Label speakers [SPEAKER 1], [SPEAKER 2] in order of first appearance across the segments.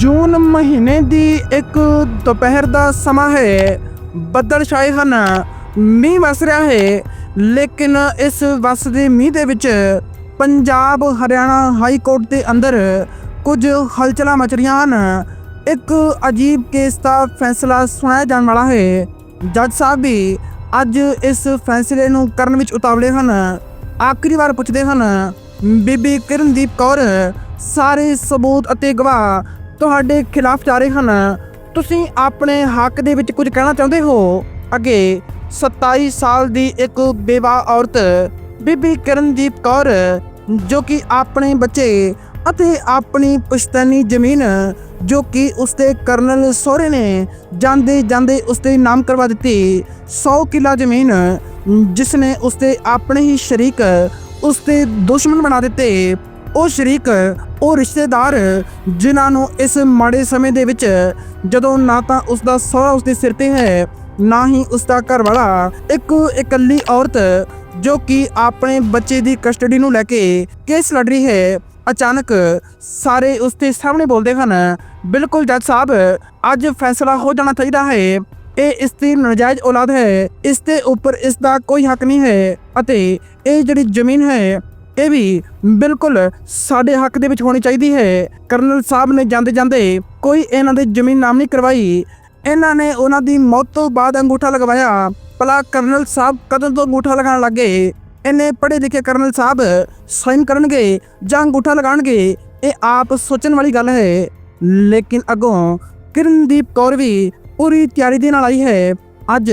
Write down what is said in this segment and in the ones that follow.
[SPEAKER 1] ਜੂਨ ਮਹੀਨੇ ਦੀ ਇੱਕ ਦੁਪਹਿਰ ਦਾ ਸਮਾਂ ਹੈ। ਬੱਦਲ ਛਾਏ ਹਨ। ਮੀਂਹ ਵਸ ਰਿਹਾ ਹੈ, ਲੇਕਿਨ ਇਸ ਵਸਦੇ ਮੀਂਹ ਦੇ ਵਿੱਚ ਪੰਜਾਬ, ਹਰਿਆਣਾ ਹਾਈ ਕੋਰਟ ਦੇ ਅੰਦਰ ਕੁਝ ਹਲਚਲਾਂ ਮਚ ਰਹੀਆਂ ਹਨ। ਇੱਕ ਅਜੀਬ ਕੇਸ ਦਾ ਫੈਸਲਾ ਸੁਣਾਇਆ ਜਾਣ ਵਾਲਾ ਹੈ। ਜੱਜ ਸਾਹਿਬ ਵੀ ਅੱਜ ਇਸ ਫੈਸਲੇ ਨੂੰ ਕਰਨ ਵਿੱਚ ਉਤਾਵਲੇ ਹਨ। ਆਖਰੀ ਵਾਰ ਪੁੱਛਦੇ ਹਨ, ਬੀਬੀ ਕਿਰਨਦੀਪ ਕੌਰ, ਸਾਰੇ ਸਬੂਤ ਅਤੇ ਗਵਾਹ ਤੁਹਾਡੇ ਖਿਲਾਫ ਜਾ ਰਹੇ ਹਨ। ਤੁਸੀਂ ਆਪਣੇ ਹੱਕ ਦੇ ਵਿੱਚ ਕੁਝ ਕਹਿਣਾ ਚਾਹੁੰਦੇ ਹੋ? ਅੱਗੇ 27 ਸਾਲ ਦੀ ਇੱਕ ਬੇਵਾ ਔਰਤ, ਬੀਬੀ ਕਿਰਨਦੀਪ ਕੌਰ, ਜੋ ਕਿ ਆਪਣੇ ਬੱਚੇ ਅਤੇ ਆਪਣੀ ਪੁਸ਼ਤਨੀ ਜ਼ਮੀਨ, ਜੋ ਕਿ ਉਸਦੇ ਕਰਨਲ ਸੋਹਰੇ ਨੇ, ਜਾਂਦੇ ਜਾਂਦੇ ਉਸਦੇ ਨਾਮ ਕਰਵਾ ਦਿੱਤੀ। 100 ਕਿੱਲਾ ਜ਼ਮੀਨ ਜਿਸ ਨੇ ਉਸਦੇ ਆਪਣੇ ਹੀ ਸ਼ਰੀਕ, ਉਸਦੇ ਦੁਸ਼ਮਣ ਬਣਾ ਦਿੱਤੇ। ਉਹ ਸ਼ਰੀਕ ਉਹ ਰਿਸ਼ਤੇਦਾਰ ਜਿਨ੍ਹਾਂ ਨੂੰ ਇਸ ਮਾੜੇ ਸਮੇਂ ਦੇ ਵਿੱਚ ਜਦੋਂ ਨਾ ਤਾਂ ਉਸਦਾ ਸਹੁਰਾ ਉਸਦੇ ਸਿਰ ਤੇ ਹੈ, ਨਾ ਹੀ ਉਸਦਾ ਘਰ ਵਾਲਾ ਇੱਕ ਇਕੱਲੀ ਔਰਤ ਜੋ ਕਿ ਆਪਣੇ ਬੱਚੇ ਦੀ ਕਸਟਡੀ ਨੂੰ ਲੈ ਕੇ ਕੇਸ ਲੜ ਰਹੀ ਹੈ, ਅਚਾਨਕ ਸਾਰੇ ਉਸਦੇ ਸਾਹਮਣੇ ਬੋਲਦੇ ਹਨ, ਬਿਲਕੁਲ ਜੱਜ ਸਾਹਿਬ, ਅੱਜ ਫੈਸਲਾ ਹੋ ਜਾਣਾ ਚਾਹੀਦਾ ਹੈ। ਇਹ ਇਸ ਦੀ ਨਜਾਇਜ਼ ਔਲਾਦ ਹੈ। ਇਸ ਦੇ ਉੱਪਰ ਇਸ ਦਾ ਕੋਈ ਹੱਕ ਨਹੀਂ ਹੈ ਅਤੇ ਇਹ ਜਿਹੜੀ ਜ਼ਮੀਨ ਹੈ ਇਹ ਵੀ ਬਿਲਕੁਲ ਸਾਡੇ ਹੱਕ ਦੇ ਵਿੱਚ ਹੋਣੀ ਚਾਹੀਦੀ ਹੈ। ਕਰਨਲ ਸਾਹਿਬ ਨੇ ਜਾਂਦੇ ਜਾਂਦੇ ਕੋਈ ਇਹਨਾਂ ਦੇ ਜ਼ਮੀਨ ਨਾਮ ਕਰਵਾਈ। ਇਹਨਾਂ ਨੇ ਉਹਨਾਂ ਦੀ ਮੌਤ ਤੋਂ ਬਾਅਦ ਅੰਗੂਠਾ ਲਗਵਾਇਆ। ਭਲਾ ਕਰਨਲ ਸਾਹਿਬ ਕਦੋਂ ਤੋਂ ਅੰਗੂਠਾ ਲਗਾਉਣ ਲੱਗੇ? ਇਹਨੇ ਪੜ੍ਹੇ ਲਿਖੇ ਕਰਨਲ ਸਾਹਿਬ ਸਾਈਨ ਕਰਨਗੇ ਜਾਂ ਅੰਗੂਠਾ ਲਗਾਉਣਗੇ? ਇਹ ਆਪ ਸੋਚਣ ਵਾਲੀ ਗੱਲ ਹੈ। ਲੇਕਿਨ ਅਗੋਂ ਕਿਰਨਦੀਪ ਕੌਰ ਵੀ ਪੂਰੀ ਤਿਆਰੀ ਦੇ ਨਾਲ ਆਈ ਹੈ। ਅੱਜ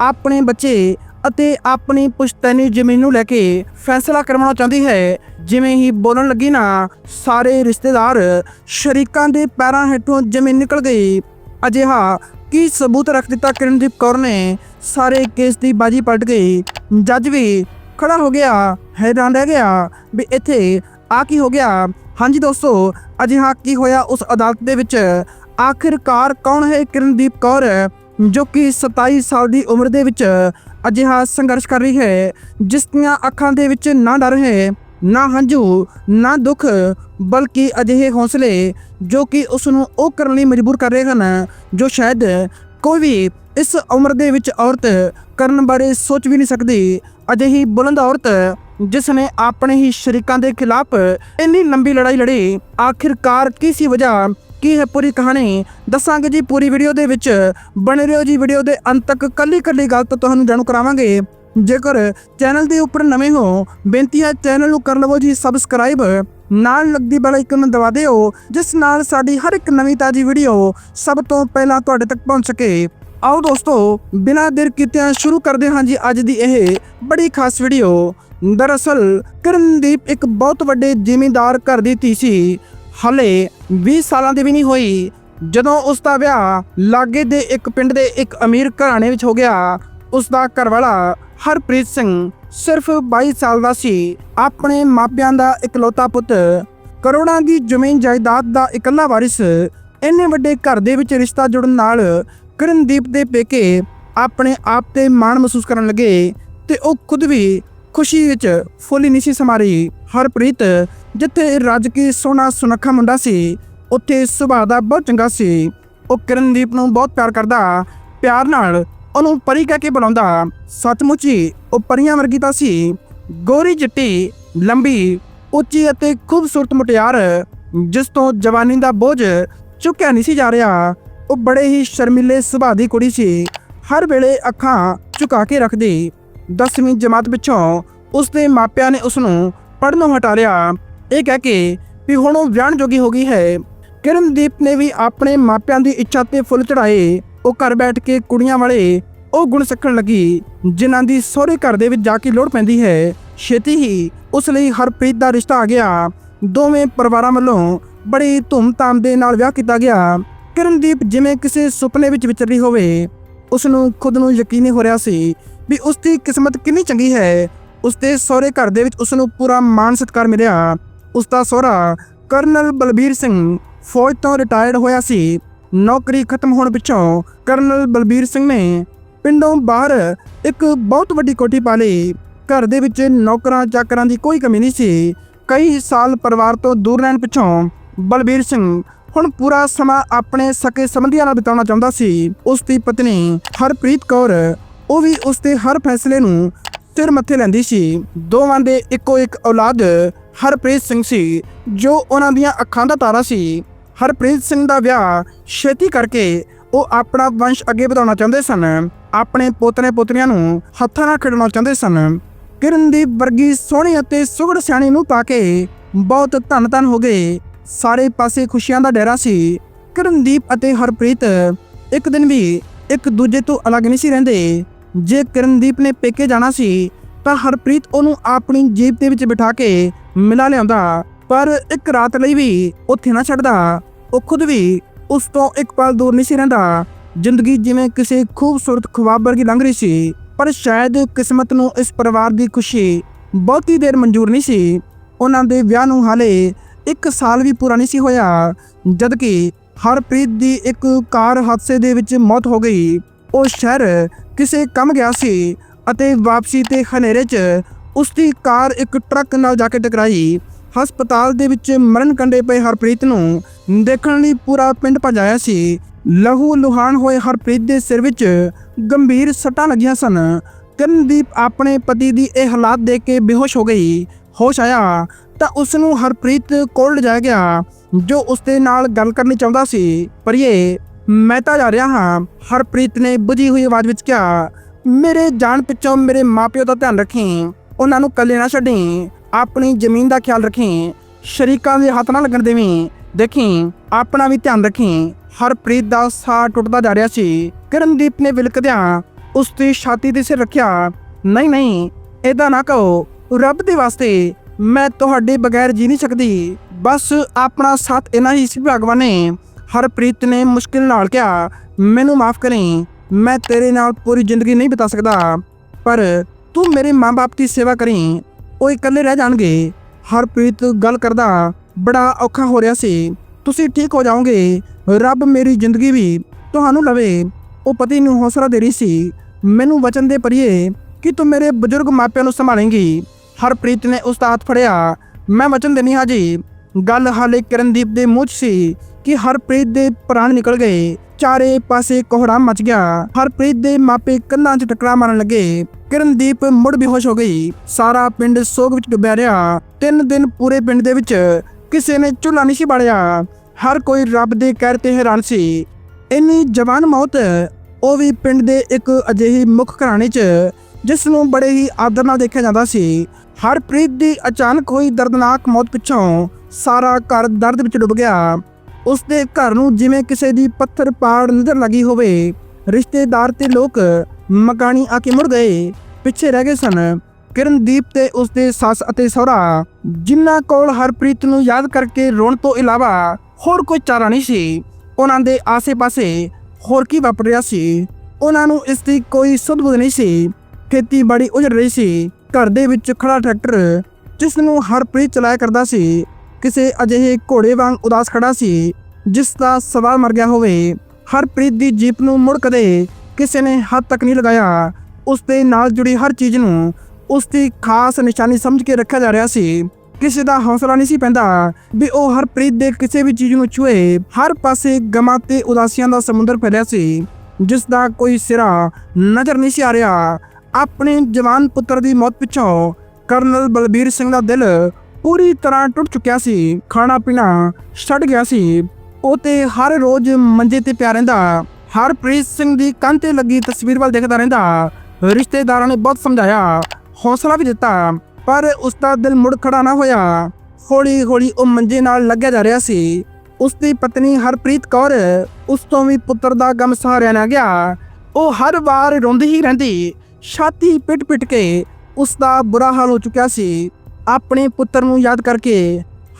[SPEAKER 1] ਆਪਣੇ ਬੱਚੇ ਅਤੇ ਆਪਣੀ ਪੁਸ਼ਤੈਨੀ ਜ਼ਮੀਨ ਨੂੰ ਲੈ ਕੇ ਫੈਸਲਾ ਕਰਵਾਉਣਾ ਚਾਹੁੰਦੀ ਹੈ। ਜਿਵੇਂ ਹੀ ਬੋਲਣ ਲੱਗੀ ਨਾ, ਸਾਰੇ ਰਿਸ਼ਤੇਦਾਰ ਸ਼ਰੀਕਾਂ ਦੇ ਪੈਰਾਂ ਹੇਠੋਂ ਜ਼ਮੀਨ ਨਿਕਲ ਗਈ। ਅਜਿਹਾ ਕੀ ਸਬੂਤ ਰੱਖ ਦਿੱਤਾ ਕਿਰਨਦੀਪ ਕੌਰ ਨੇ? ਸਾਰੇ ਕੇਸ ਦੀ ਬਾਜੀ ਪਲਟ ਗਈ। ਜੱਜ ਵੀ ਖੜਾ ਹੋ ਗਿਆ, ਹੈਰਾਨ ਰਹਿ ਗਿਆ ਵੀ ਇੱਥੇ ਆ ਕੀ ਹੋ ਗਿਆ। ਹਾਂਜੀ ਦੋਸਤੋ, ਅਜਿਹਾ ਕੀ ਹੋਇਆ ਉਸ ਅਦਾਲਤ ਦੇ ਵਿੱਚ? ਆਖਿਰਕਾਰ ਕੌਣ ਹੈ ਕਿਰਨਦੀਪ ਕੌਰ, ਜੋ ਕਿ 27 ਸਾਲ ਦੀ ਉਮਰ ਦੇ ਵਿੱਚ ਅਜਿਹਾ ਸੰਘਰਸ਼ ਕਰ ਰਹੀ ਹੈ, ਜਿਸ ਦੀਆਂ ਅੱਖਾਂ ਦੇ ਵਿੱਚ ਨਾ ਡਰ ਹੈ, ਨਾ ਹੰਝੂ, ਨਾ ਦੁੱਖ, ਬਲਕਿ ਅਜਿਹੇ ਹੌਸਲੇ ਜੋ ਕਿ ਉਸ ਨੂੰ ਉਹ ਕਰਨ ਲਈ ਮਜਬੂਰ ਕਰ ਰਹੇ ਹਨ, ਜੋ ਸ਼ਾਇਦ ਕੋਈ ਵੀ ਇਸ ਉਮਰ ਦੇ ਵਿੱਚ ਔਰਤ ਕਰਨ ਬਾਰੇ ਸੋਚ ਵੀ ਨਹੀਂ ਸਕਦੀ। ਅਜਿਹੀ ਬੁਲੰਦ ਔਰਤ ਜਿਸ ਨੇ ਆਪਣੇ ਹੀ ਸ਼ਰੀਕਾਂ ਦੇ ਖਿਲਾਫ ਇੰਨੀ ਲੰਬੀ ਲੜਾਈ ਲੜੀ, ਆਖਿਰਕਾਰ ਕੀ ਸੀ ਵਜ੍ਹਾ ਕੀ ਹੈ ਪੂਰੀ ਕਹਾਣੀ? ਦੱਸਾਂਗੇ ਜੀ ਪੂਰੀ ਵੀਡੀਓ ਦੇ ਵਿੱਚ। ਬਣੇ ਰਹੋ ਜੀ ਵੀਡੀਓ ਦੇ ਅੰਤ ਤੱਕ। ਕੱਲੀ ਕੱਲੀ ਗੱਲ ਤੋਂ ਤੁਹਾਨੂੰ ਜਾਣੂ ਕਰਾਵਾਂਗੇ। ਜੇਕਰ ਚੈਨਲ ਦੇ ਉੱਪਰ ਨਵੇਂ ਹੋ, ਬੇਨਤੀ ਹੈ ਚੈਨਲ ਨੂੰ ਕਰ ਲਵੋ ਜੀ ਸਬਸਕ੍ਰਾਈਬ ਨਾਲ ਲੱਗਦੀ ਬੈਲ ਆਈਕਨ ਨੂੰ ਦਬਾ ਦਿਓ, ਜਿਸ ਨਾਲ ਸਾਡੀ ਹਰ ਇੱਕ ਨਵੀਂ ਤਾਜੀ ਵੀਡੀਓ ਸਭ ਤੋਂ ਪਹਿਲਾਂ ਤੁਹਾਡੇ ਤੱਕ ਪਹੁੰਚ ਸਕੇ। ਆਓ ਦੋਸਤੋ, ਬਿਨਾਂ ਦੇਰ ਕੀਤਿਆਂ ਸ਼ੁਰੂ ਕਰਦੇ ਹਾਂ ਜੀ ਅੱਜ ਦੀ ਇਹ ਬੜੀ ਖਾਸ ਵੀਡੀਓ। ਦਰਅਸਲ ਕਰਨਦੀਪ ਇੱਕ ਬਹੁਤ ਵੱਡੇ ਜ਼ਿਮੀਂਦਾਰ ਘਰ ਦੀ ਧੀ ਸੀ। ਹਲੇ 20 ਸਾਲਾਂ ਦੀ ਵੀ ਨਹੀਂ ਹੋਈ, ਜਦੋਂ ਉਸ ਦਾ ਵਿਆਹ ਲਾਗੇ ਦੇ ਇੱਕ ਪਿੰਡ ਦੇ ਇੱਕ ਅਮੀਰ ਘਰਾਣੇ ਵਿੱਚ ਹੋ ਗਿਆ, ਉਸ ਦਾ ਘਰਵਾਲਾ ਹਰਪ੍ਰੀਤ ਸਿੰਘ ਸਿਰਫ 22 ਸਾਲ ਦਾ ਸੀ। ਆਪਣੇ ਮਾਪਿਆਂ ਦਾ ਇਕਲੌਤਾ ਪੁੱਤ ਕਰੋੜਾਂ ਦੀ ਜ਼ਮੀਨ ਜਾਇਦਾਦ ਦਾ ਇਕੱਲਾ ਵਾਰਿਸ ਇੰਨੇ ਵੱਡੇ ਘਰ ਦੇ ਵਿੱਚ ਰਿਸ਼ਤਾ ਜੁੜਨ ਨਾਲ ਕਰਨਦੀਪ ਦੇ ਪੇਕੇ ਆਪਣੇ ਆਪ ਤੇ ਮਾਣ ਮਹਿਸੂਸ ਕਰਨ ਲੱਗੇ ਤੇ ਉਹ ਖੁਦ ਵੀ ਖੁਸ਼ੀ ਵਿੱਚ ਫੁੱਲ ਨਹੀਂ ਸੀ ਸਮਾਰੀ ਹਰਪ੍ਰੀਤ, ਜਿੱਥੇ ਰੱਜ ਕੇ ਸੋਹਣਾ ਸੁਨੱਖਾ ਮੁੰਡਾ ਸੀ, ਉੱਥੇ ਸੁਭਾਅ ਦਾ ਬਹੁਤ ਚੰਗਾ ਸੀ। ਉਹ ਕਿਰਨਦੀਪ ਨੂੰ ਬਹੁਤ ਪਿਆਰ ਕਰਦਾ, ਪਿਆਰ ਨਾਲ ਉਹਨੂੰ ਪਰੀ ਕਹਿ ਕੇ ਬੁਲਾਉਂਦਾ। ਸੱਚਮੁੱਚ ਹੀ ਉਹ ਪਰੀਆਂ ਵਰਗੀ ਤਾਂ ਸੀ। ਗੋਰੀ ਚਿੱਟੀ ਲੰਬੀ, ਉੱਚੀ ਅਤੇ ਖੂਬਸੂਰਤ ਮੁਟਿਆਰ, ਜਿਸ ਤੋਂ ਜਵਾਨੀ ਦਾ ਬੋਝ ਚੁੱਕਿਆ ਨਹੀਂ ਸੀ ਜਾ ਰਿਹਾ। ਉਹ ਬੜੇ ਹੀ ਸ਼ਰਮੀਲੇ ਸੁਭਾਅ ਦੀ ਕੁੜੀ ਸੀ। ਹਰ ਵੇਲੇ ਅੱਖਾਂ ਝੁਕਾ ਕੇ ਰੱਖਦੀ। 10ਵੀਂ ਜਮਾਤ ਪਿੱਛੋਂ ਉਸਦੇ ਮਾਪਿਆਂ ਨੇ ਉਸ ਨੂੰ ਪੜ੍ਹਨੋਂ ਹਟਾ ਲਿਆ। ਇਹ ਕਹਿ ਕੇ ਵੀ ਹੁਣ ਉਹ ਵਿਆਹਣ ਜੋਗੀ ਹੋ ਗਈ ਹੈ। ਕਿਰਨਦੀਪ ਨੇ ਵੀ ਆਪਣੇ ਮਾਪਿਆਂ ਦੀ ਇੱਛਾ ਤੇ ਫੁੱਲ ਚੜਾਏ ਉਹ ਘਰ ਬੈਠ ਕੇ ਕੁੜੀਆਂ ਵਾਲੇ ਉਹ ਗੁਣ ਸਿੱਖਣ ਲੱਗੀ, ਜਿਨ੍ਹਾਂ ਦੀ ਸਹੁਰੇ ਘਰ ਦੇ ਵਿੱਚ ਜਾ ਕੇ ਲੋੜ ਪੈਂਦੀ ਹੈ। ਛੇਤੀ ਹੀ ਉਸ ਲਈ ਹਰਪ੍ਰੀਤ ਦਾ ਰਿਸ਼ਤਾ ਆ ਗਿਆ। ਦੋਵੇਂ ਪਰਿਵਾਰਾਂ ਵੱਲੋਂ ਬੜੀ ਧੂਮ-ਧਾਮ ਦੇ ਨਾਲ ਵਿਆਹ ਕੀਤਾ ਗਿਆ। ਕਿਰਨਦੀਪ ਜਿਵੇਂ ਕਿਸੇ ਸੁਪਨੇ ਵਿੱਚ ਵਿਚਰ ਰਹੀ ਹੋਵੇ ਉਸ ਨੂੰ ਖੁਦ ਨੂੰ ਯਕੀਨ ਨਹੀਂ ਹੋ ਰਿਹਾ ਸੀ ਵੀ ਉਸ ਦੀ ਕਿਸਮਤ ਕਿੰਨੀ ਚੰਗੀ ਹੈ। ਉਸ ਦੇ ਸਹੁਰੇ ਘਰ ਦੇ ਵਿੱਚ ਉਸ ਨੂੰ ਪੂਰਾ ਮਾਣ ਸਤਿਕਾਰ ਮਿਲਿਆ। ਉਸ ਦਾ ਸਹੁਰਾ ਕਰਨਲ ਬਲਬੀਰ ਸਿੰਘ ਫੌਜ ਤੋਂ ਰਿਟਾਇਰਡ ਹੋਇਆ ਸੀ। ਨੌਕਰੀ ਖਤਮ ਹੋਣ ਪਿੱਛੋਂ ਕਰਨਲ ਬਲਬੀਰ ਸਿੰਘ ਨੇ ਪਿੰਡੋਂ ਬਾਹਰ ਇੱਕ ਬਹੁਤ ਵੱਡੀ ਕੋਠੀ ਪਾ ਲਈ। ਘਰ ਦੇ ਵਿੱਚ ਨੌਕਰਾਂ ਚਾਕਰਾਂ ਦੀ ਕੋਈ ਕਮੀ ਨਹੀਂ ਸੀ। ਕਈ ਸਾਲ ਪਰਿਵਾਰ ਤੋਂ ਦੂਰ ਰਹਿਣ ਪਿੱਛੋਂ ਬਲਬੀਰ ਸਿੰਘ ਹੁਣ ਪੂਰਾ ਸਮਾਂ ਆਪਣੇ ਸਕੇ ਸੰਬੰਧੀਆਂ ਨਾਲ ਬਿਤਾਉਣਾ ਚਾਹੁੰਦਾ ਸੀ। ਉਸ ਦੀ ਪਤਨੀ ਹਰਪ੍ਰੀਤ ਕੌਰ ਉਹ ਵੀ ਉਸ ਦੇ ਹਰ ਫੈਸਲੇ ਨੂੰ ਸਿਰ ਮੱਥੇ ਲੈਂਦੀ ਸੀ। ਦੋਵਾਂ ਦੇ ਇੱਕੋ ਇੱਕ ਔਲਾਦ ਹਰਪ੍ਰੀਤ ਸਿੰਘ ਸੀ, ਜੋ ਉਹਨਾਂ ਦੀਆਂ ਅੱਖਾਂ ਦਾ ਤਾਰਾ ਸੀ। ਹਰਪ੍ਰੀਤ ਸਿੰਘ ਦਾ ਵਿਆਹ ਛੇਤੀ ਕਰਕੇ ਉਹ ਆਪਣਾ ਵੰਸ਼ ਅੱਗੇ ਵਧਾਉਣਾ ਚਾਹੁੰਦੇ ਸਨ। ਆਪਣੇ ਪੋਤਰੇ ਪੋਤਰੀਆਂ ਨੂੰ ਹੱਥਾਂ ਨਾਲ ਖਿਡਾਉਣਾ ਚਾਹੁੰਦੇ ਸਨ। ਕਿਰਨਦੀਪ ਵਰਗੀ ਸੋਹਣੀ ਅਤੇ ਸੁਗੜ ਸਿਆਣੀ ਨੂੰ ਪਾ ਕੇ ਬਹੁਤ ਧੰਨ ਧੰਨ ਹੋ ਗਏ। ਸਾਰੇ ਪਾਸੇ ਖੁਸ਼ੀਆਂ ਦਾ ਡੇਰਾ ਸੀ। ਕਿਰਨਦੀਪ ਅਤੇ ਹਰਪ੍ਰੀਤ ਇੱਕ ਦਿਨ ਵੀ ਇੱਕ ਦੂਜੇ ਤੋਂ ਅਲੱਗ ਨਹੀਂ ਸੀ ਰਹਿੰਦੇ। ਜੇ ਕਿਰਨਦੀਪ ਨੇ ਪੇਕੇ ਜਾਣਾ ਸੀ, ਤਾਂ ਹਰਪ੍ਰੀਤ ਉਹਨੂੰ ਆਪਣੀ ਜੀਪ ਦੇ ਵਿੱਚ ਬਿਠਾ ਕੇ ਮਿਲਾ ਲਿਆਉਂਦਾ। ਪਰ ਇੱਕ ਰਾਤ ਲਈ ਵੀ ਉੱਥੇ ਨਾ ਛੱਡਦਾ। ਉਹ ਖੁਦ ਵੀ ਉਸ ਤੋਂ ਇੱਕ ਪਲ ਦੂਰ ਨਹੀਂ ਸੀ ਰਹਿੰਦਾ। ਜ਼ਿੰਦਗੀ ਜਿਵੇਂ ਕਿਸੇ ਖੂਬਸੂਰਤ ਖੁਆਬ ਵਰਗੀ ਲੰਘ ਰਹੀ ਸੀ, ਪਰ ਸ਼ਾਇਦ ਕਿਸਮਤ ਨੂੰ ਇਸ ਪਰਿਵਾਰ ਦੀ ਖੁਸ਼ੀ ਬਹੁਤੀ ਦੇਰ ਮਨਜ਼ੂਰ ਨਹੀਂ ਸੀ। ਉਹਨਾਂ ਦੇ ਵਿਆਹ ਨੂੰ ਹਾਲੇ ਇੱਕ ਸਾਲ ਵੀ ਪੂਰਾ ਨਹੀਂ ਸੀ ਹੋਇਆ ਜਦ ਕਿ ਹਰਪ੍ਰੀਤ ਦੀ ਇੱਕ ਕਾਰ ਹਾਦਸੇ ਦੇ ਵਿੱਚ ਮੌਤ ਹੋ ਗਈ। ਉਹ ਸ਼ਹਿਰ ਕਿਸੇ ਕੰਮ ਗਿਆ ਸੀ ਅਤੇ ਵਾਪਸੀ ਤੇ ਹਨੇਰੇ 'ਚ ਉਸ ਦੀ ਕਾਰ ਇੱਕ ਟਰੱਕ ਨਾਲ ਜਾ ਕੇ ਟਕਰਾਈ। ਹਸਪਤਾਲ ਦੇ ਵਿੱਚ ਮਰਨ ਕੰਡੇ ਪਏ ਹਰਪ੍ਰੀਤ ਨੂੰ ਦੇਖਣ ਲਈ ਪੂਰਾ ਪਿੰਡ ਭੱਜ ਸੀ। ਲਹੂ ਲੁਹਾਨ ਹੋਏ ਹਰਪ੍ਰੀਤ ਦੇ ਸਿਰ ਵਿੱਚ ਗੰਭੀਰ ਸੱਟਾਂ ਲੱਗੀਆਂ ਸਨ। ਕਰਨਦੀਪ ਆਪਣੇ ਪਤੀ ਦੀ ਇਹ ਹਾਲਾਤ ਦੇਖ ਕੇ ਬੇਹੋਸ਼ ਹੋ ਗਈ। ਹੋਸ਼ ਆਇਆ ਤਾਂ ਉਸ ਨੂੰ ਹਰਪ੍ਰੀਤ ਕੋਲ ਲਿਜਾਇਆ ਗਿਆ, ਜੋ ਉਸ ਦੇ ਨਾਲ ਗੱਲ ਕਰਨੀ ਚਾਹੁੰਦਾ ਸੀ। ਪਰ ਇਹ ਮੈਂ ਤਾਂ ਜਾ ਰਿਹਾ ਹਾਂ। ਹਰਪ੍ਰੀਤ ਨੇ ਬੁਝੀ ਹੋਈ ਆਵਾਜ਼ ਵਿੱਚ ਕਿਹਾ, ਮੇਰੇ ਜਾਣ ਪਿੱਛੋਂ ਮੇਰੇ ਮਾਪਿਓ ਦਾ ਧਿਆਨ ਰੱਖੀ। ਉਹਨਾਂ ਨੂੰ ਇਕੱਲੇ ਨਾ ਛੱਡੀ। ਆਪਣੀ ਜ਼ਮੀਨ ਦਾ ਖਿਆਲ ਰੱਖੀ। ਸ਼ਰੀਕਾਂ ਦੇ ਹੱਥ ਨਾ ਲੱਗਣ ਦੇਵੀਂ। ਦੇਖੀ, ਆਪਣਾ ਵੀ ਧਿਆਨ ਰੱਖੀ। ਹਰਪ੍ਰੀਤ ਦਾ ਸਾਹ ਟੁੱਟਦਾ ਜਾ ਰਿਹਾ ਸੀ। ਕਰਨਦੀਪ ਨੇ ਵਿਲਕਦਿਆਂ ਉਸ ਦੀ ਛਾਤੀ ਦੇ ਸਿਰ ਰੱਖਿਆ, ਨਹੀਂ ਨਹੀਂ ਏਦਾਂ ਨਾ ਕਹੋ। ਰੱਬ ਦੇ ਵਾਸਤੇ ਮੈਂ ਤੁਹਾਡੇ ਬਗੈਰ ਜੀ ਨਹੀਂ ਸਕਦੀ। ਬਸ ਆਪਣਾ ਸਾਥ ਇਹਨਾਂ ਹੀ ਸੀ, ਭਗਵਾਨ ਨੇ। ਹਰਪ੍ਰੀਤ ਨੇ ਮੁਸ਼ਕਿਲ ਨਾਲ ਕਿਹਾ, ਮੈਨੂੰ ਮਾਫ ਕਰੀਂ, ਮੈਂ ਤੇਰੇ ਨਾਲ ਪੂਰੀ ਜ਼ਿੰਦਗੀ ਨਹੀਂ ਬਿਤਾ ਸਕਦਾ। ਪਰ ਤੂੰ ਮੇਰੇ ਮਾਂ-ਬਾਪ ਦੀ ਸੇਵਾ ਕਰੀਂ, ਉਹ ਇਕੱਲੇ ਰਹਿ ਜਾਣਗੇ। ਹਰਪ੍ਰੀਤ ਗੱਲ ਕਰਦਾ, ਬੜਾ ਔਖਾ ਹੋ ਰਿਹਾ ਸੀ। ਤੁਸੀਂ ਠੀਕ ਹੋ ਜਾਓਗੇ। ਰੱਬ ਮੇਰੀ ਜ਼ਿੰਦਗੀ ਵੀ ਤੁਹਾਨੂੰ ਲਵੇ। ਉਹ ਪਤੀ ਨੂੰ ਹੌਸਲਾ ਦੇ ਰਹੀ ਸੀ। ਮੈਨੂੰ ਵਚਨ ਦੇ ਪਰਿਏ ਕਿ ਤੂੰ ਮੇਰੇ ਬਜ਼ੁਰਗ ਮਾਪਿਆਂ ਨੂੰ ਸੰਭਾਲੇਂਗੀ। ਹਰਪ੍ਰੀਤ ਨੇ ਉਸ ਦਾ ਹੱਥ ਫੜਿਆ, ਮੈਂ ਵਚਨ ਦੇਣੀ ਹਾਂ ਜੀ। ਗੱਲ ਹਾਲੇ ਕਰਨਦੀਪ ਦੇ ਮੂੰਹ 'ਚ ਸੀ। ਕਿ ਹਰਪ੍ਰੀਤ ਦੇ ਪ੍ਰਾਣ ਨਿਕਲ ਗਏ। ਚਾਰੇ ਪਾਸੇ ਕੋਹਰਾ ਮਚ ਗਿਆ। ਹਰਪ੍ਰੀਤ ਦੇ ਮਾਪੇ ਕੰਨਾਂ 'ਚ ਟਕਰਾ ਮਾਰਨ ਲੱਗੇ। ਕਿਰਨਦੀਪ ਮੁੜ ਬੇਹੋਸ਼ ਹੋ ਗਈ। ਸਾਰਾ ਪਿੰਡ ਸੋਗ ਵਿੱਚ ਡੁੱਬਿਆ ਰਿਹਾ। ਤਿੰਨ ਦਿਨ ਪੂਰੇ ਪਿੰਡ ਦੇ ਵਿੱਚ ਕਿਸੇ ਨੇ ਚੁੱਲ੍ਹਾ ਨਹੀਂ ਸੀ ਬਾਲਿਆ। ਹਰ ਕੋਈ ਰੱਬ ਦੇ ਕਹਿਰ ਤੇ ਹੈਰਾਨ ਸੀ। ਇੰਨੀ ਜਵਾਨ ਮੌਤ, ਉਹ ਵੀ ਪਿੰਡ ਦੇ ਇੱਕ ਅਜਿਹੀ ਮੁੱਖ ਘਰਾਣੇ 'ਚ, ਜਿਸ ਨੂੰ ਬੜੇ ਹੀ ਆਦਰ ਨਾਲ ਦੇਖਿਆ ਜਾਂਦਾ ਸੀ। ਹਰਪ੍ਰੀਤ ਦੀ ਅਚਾਨਕ ਹੋਈ ਦਰਦਨਾਕ ਮੌਤ ਪਿੱਛੋਂ ਸਾਰਾ ਘਰ ਦਰਦ ਵਿੱਚ ਡੁੱਬ ਗਿਆ। ਉਸ ਦੇ ਘਰ ਨੂੰ ਜਿਵੇਂ ਕਿਸੇ ਦੀ ਪੱਥਰ ਪਾੜ ਨਜ਼ਰ ਲੱਗੀ ਹੋਵੇ, ਰਿਸ਼ਤੇਦਾਰ ਤੇ ਲੋਕ ਮਕਾਨੀ ਆ ਕੇ ਮੁੜ ਗਏ। ਪਿੱਛੇ ਰਹਿ ਗਏ ਸਨ। ਕਿਰਨਦੀਪ ਤੇ ਉਸ ਦੇ ਸੱਸ ਅਤੇ ਸਹੁਰਾ, ਜਿਨ੍ਹਾਂ ਕੋਲ ਹਰਪ੍ਰੀਤ ਨੂੰ ਯਾਦ ਕਰਕੇ ਰੋਣ ਤੋਂ ਇਲਾਵਾ ਹੋਰ ਕੋਈ ਚਾਰਾ ਨਹੀਂ ਸੀ। ਉਹਨਾਂ ਦੇ ਆਸੇ-ਪਾਸੇ ਹੋਰ ਕੀ ਵਾਪਰ ਰਿਹਾ ਸੀ? ਉਹਨਾਂ ਨੂੰ ਇਸ ਦੀ ਕੋਈ ਸੁਧ-ਬੁਧ ਨਹੀਂ ਸੀ। ਖੇਤੀਬਾੜੀ ਉਜੜ ਰਹੀ ਸੀ। ਘਰ ਦੇ ਵਿੱਚ ਖੜਾ ਟਰੈਕਟਰ, ਜਿਸ ਨੂੰ ਹਰਪ੍ਰੀਤ ਚਲਾਇਆ ਕਰਦਾ ਸੀ ਕਿਸੇ ਅਜਿਹੇ ਘੋੜੇ ਵਾਂਗ ਉਦਾਸ ਖੜਾ ਸੀ, ਜਿਸ ਦਾ ਸਵਾਰ ਮਰ ਗਿਆ ਹੋਵੇ, ਹਰਪ੍ਰੀਤ ਦੀ ਜੀਪ ਨੂੰ ਮੁੜ ਕਦੇ ਕਿਸੇ ਨੇ ਹੱਥ ਤੱਕ ਨਹੀਂ ਲਗਾਇਆ। ਉਸ ਦੇ ਨਾਲ ਜੁੜੀ ਹਰ ਚੀਜ਼ ਨੂੰ ਉਸ ਦੀ ਖਾਸ ਨਿਸ਼ਾਨੀ ਸਮਝ ਕੇ ਰੱਖਿਆ ਜਾ ਰਿਹਾ ਸੀ। ਕਿਸੇ ਦਾ ਹੌਸਲਾ ਨਹੀਂ ਸੀ ਪੈਂਦਾ ਵੀ ਉਹ ਹਰਪ੍ਰੀਤ ਦੇ ਕਿਸੇ ਵੀ ਚੀਜ਼ ਨੂੰ ਛੂਏ ਹਰ ਪਾਸੇ ਗਮਾਂ ਤੇ ਉਦਾਸੀਆਂ ਦਾ ਸਮੁੰਦਰ ਫੈਲਿਆ ਸੀ, ਜਿਸ ਦਾ ਕੋਈ ਸਿਰਾ ਨਜ਼ਰ ਨਹੀਂ ਸੀ ਆ ਰਿਹਾ। ਆਪਣੇ ਜਵਾਨ ਪੁੱਤਰ ਦੀ ਮੌਤ ਪਿੱਛੋਂ ਕਰਨਲ ਬਲਬੀਰ ਸਿੰਘ ਦਾ ਦਿਲ ਪੂਰੀ ਤਰ੍ਹਾਂ ਟੁੱਟ ਚੁੱਕਿਆ ਸੀ, ਖਾਣਾ ਪੀਣਾ ਛੱਡ ਗਿਆ ਸੀ। ਉਹ ਤੇ ਹਰ ਰੋਜ਼ ਮੰਜੇ ਤੇ ਪਿਆ ਰਹਿੰਦਾ। ਹਰਪ੍ਰੀਤ ਸਿੰਘ ਦੀ ਕੰਨ ਤੇ ਲੱਗੀ ਤਸਵੀਰ ਵੱਲ ਦੇਖਦਾ ਰਹਿੰਦਾ। ਰਿਸ਼ਤੇਦਾਰਾਂ ਨੇ ਬਹੁਤ ਸਮਝਾਇਆ, ਹੌਸਲਾ ਵੀ ਦਿੱਤਾ, ਪਰ ਉਸ ਦਾ ਦਿਲ ਮੁੜ ਖੜਾ ਨਾ ਹੋਇਆ। ਹੌਲੀ ਹੌਲੀ ਉਹ ਮੰਜੇ ਨਾਲ ਲੱਗਿਆ ਜਾ ਰਿਹਾ ਸੀ। ਉਸ ਦੀ ਪਤਨੀ ਹਰਪ੍ਰੀਤ ਕੌਰ ਉਸ ਤੋਂ ਵੀ ਪੁੱਤਰ ਦਾ ਗਮ ਸਹਾਰਿਆ ਨਾ ਗਿਆ। ਉਹ ਹਰ ਵਾਰ ਰੋਂਦੀ ਹੀ ਰਹਿੰਦੀ। ਛਾਤੀ ਪਿਟ ਪਿਟ ਕੇ ਉਸ ਦਾ ਬੁਰਾ ਹਾਲ ਹੋ ਚੁੱਕਿਆ ਸੀ। ਆਪਣੇ ਪੁੱਤਰ ਨੂੰ ਯਾਦ ਕਰਕੇ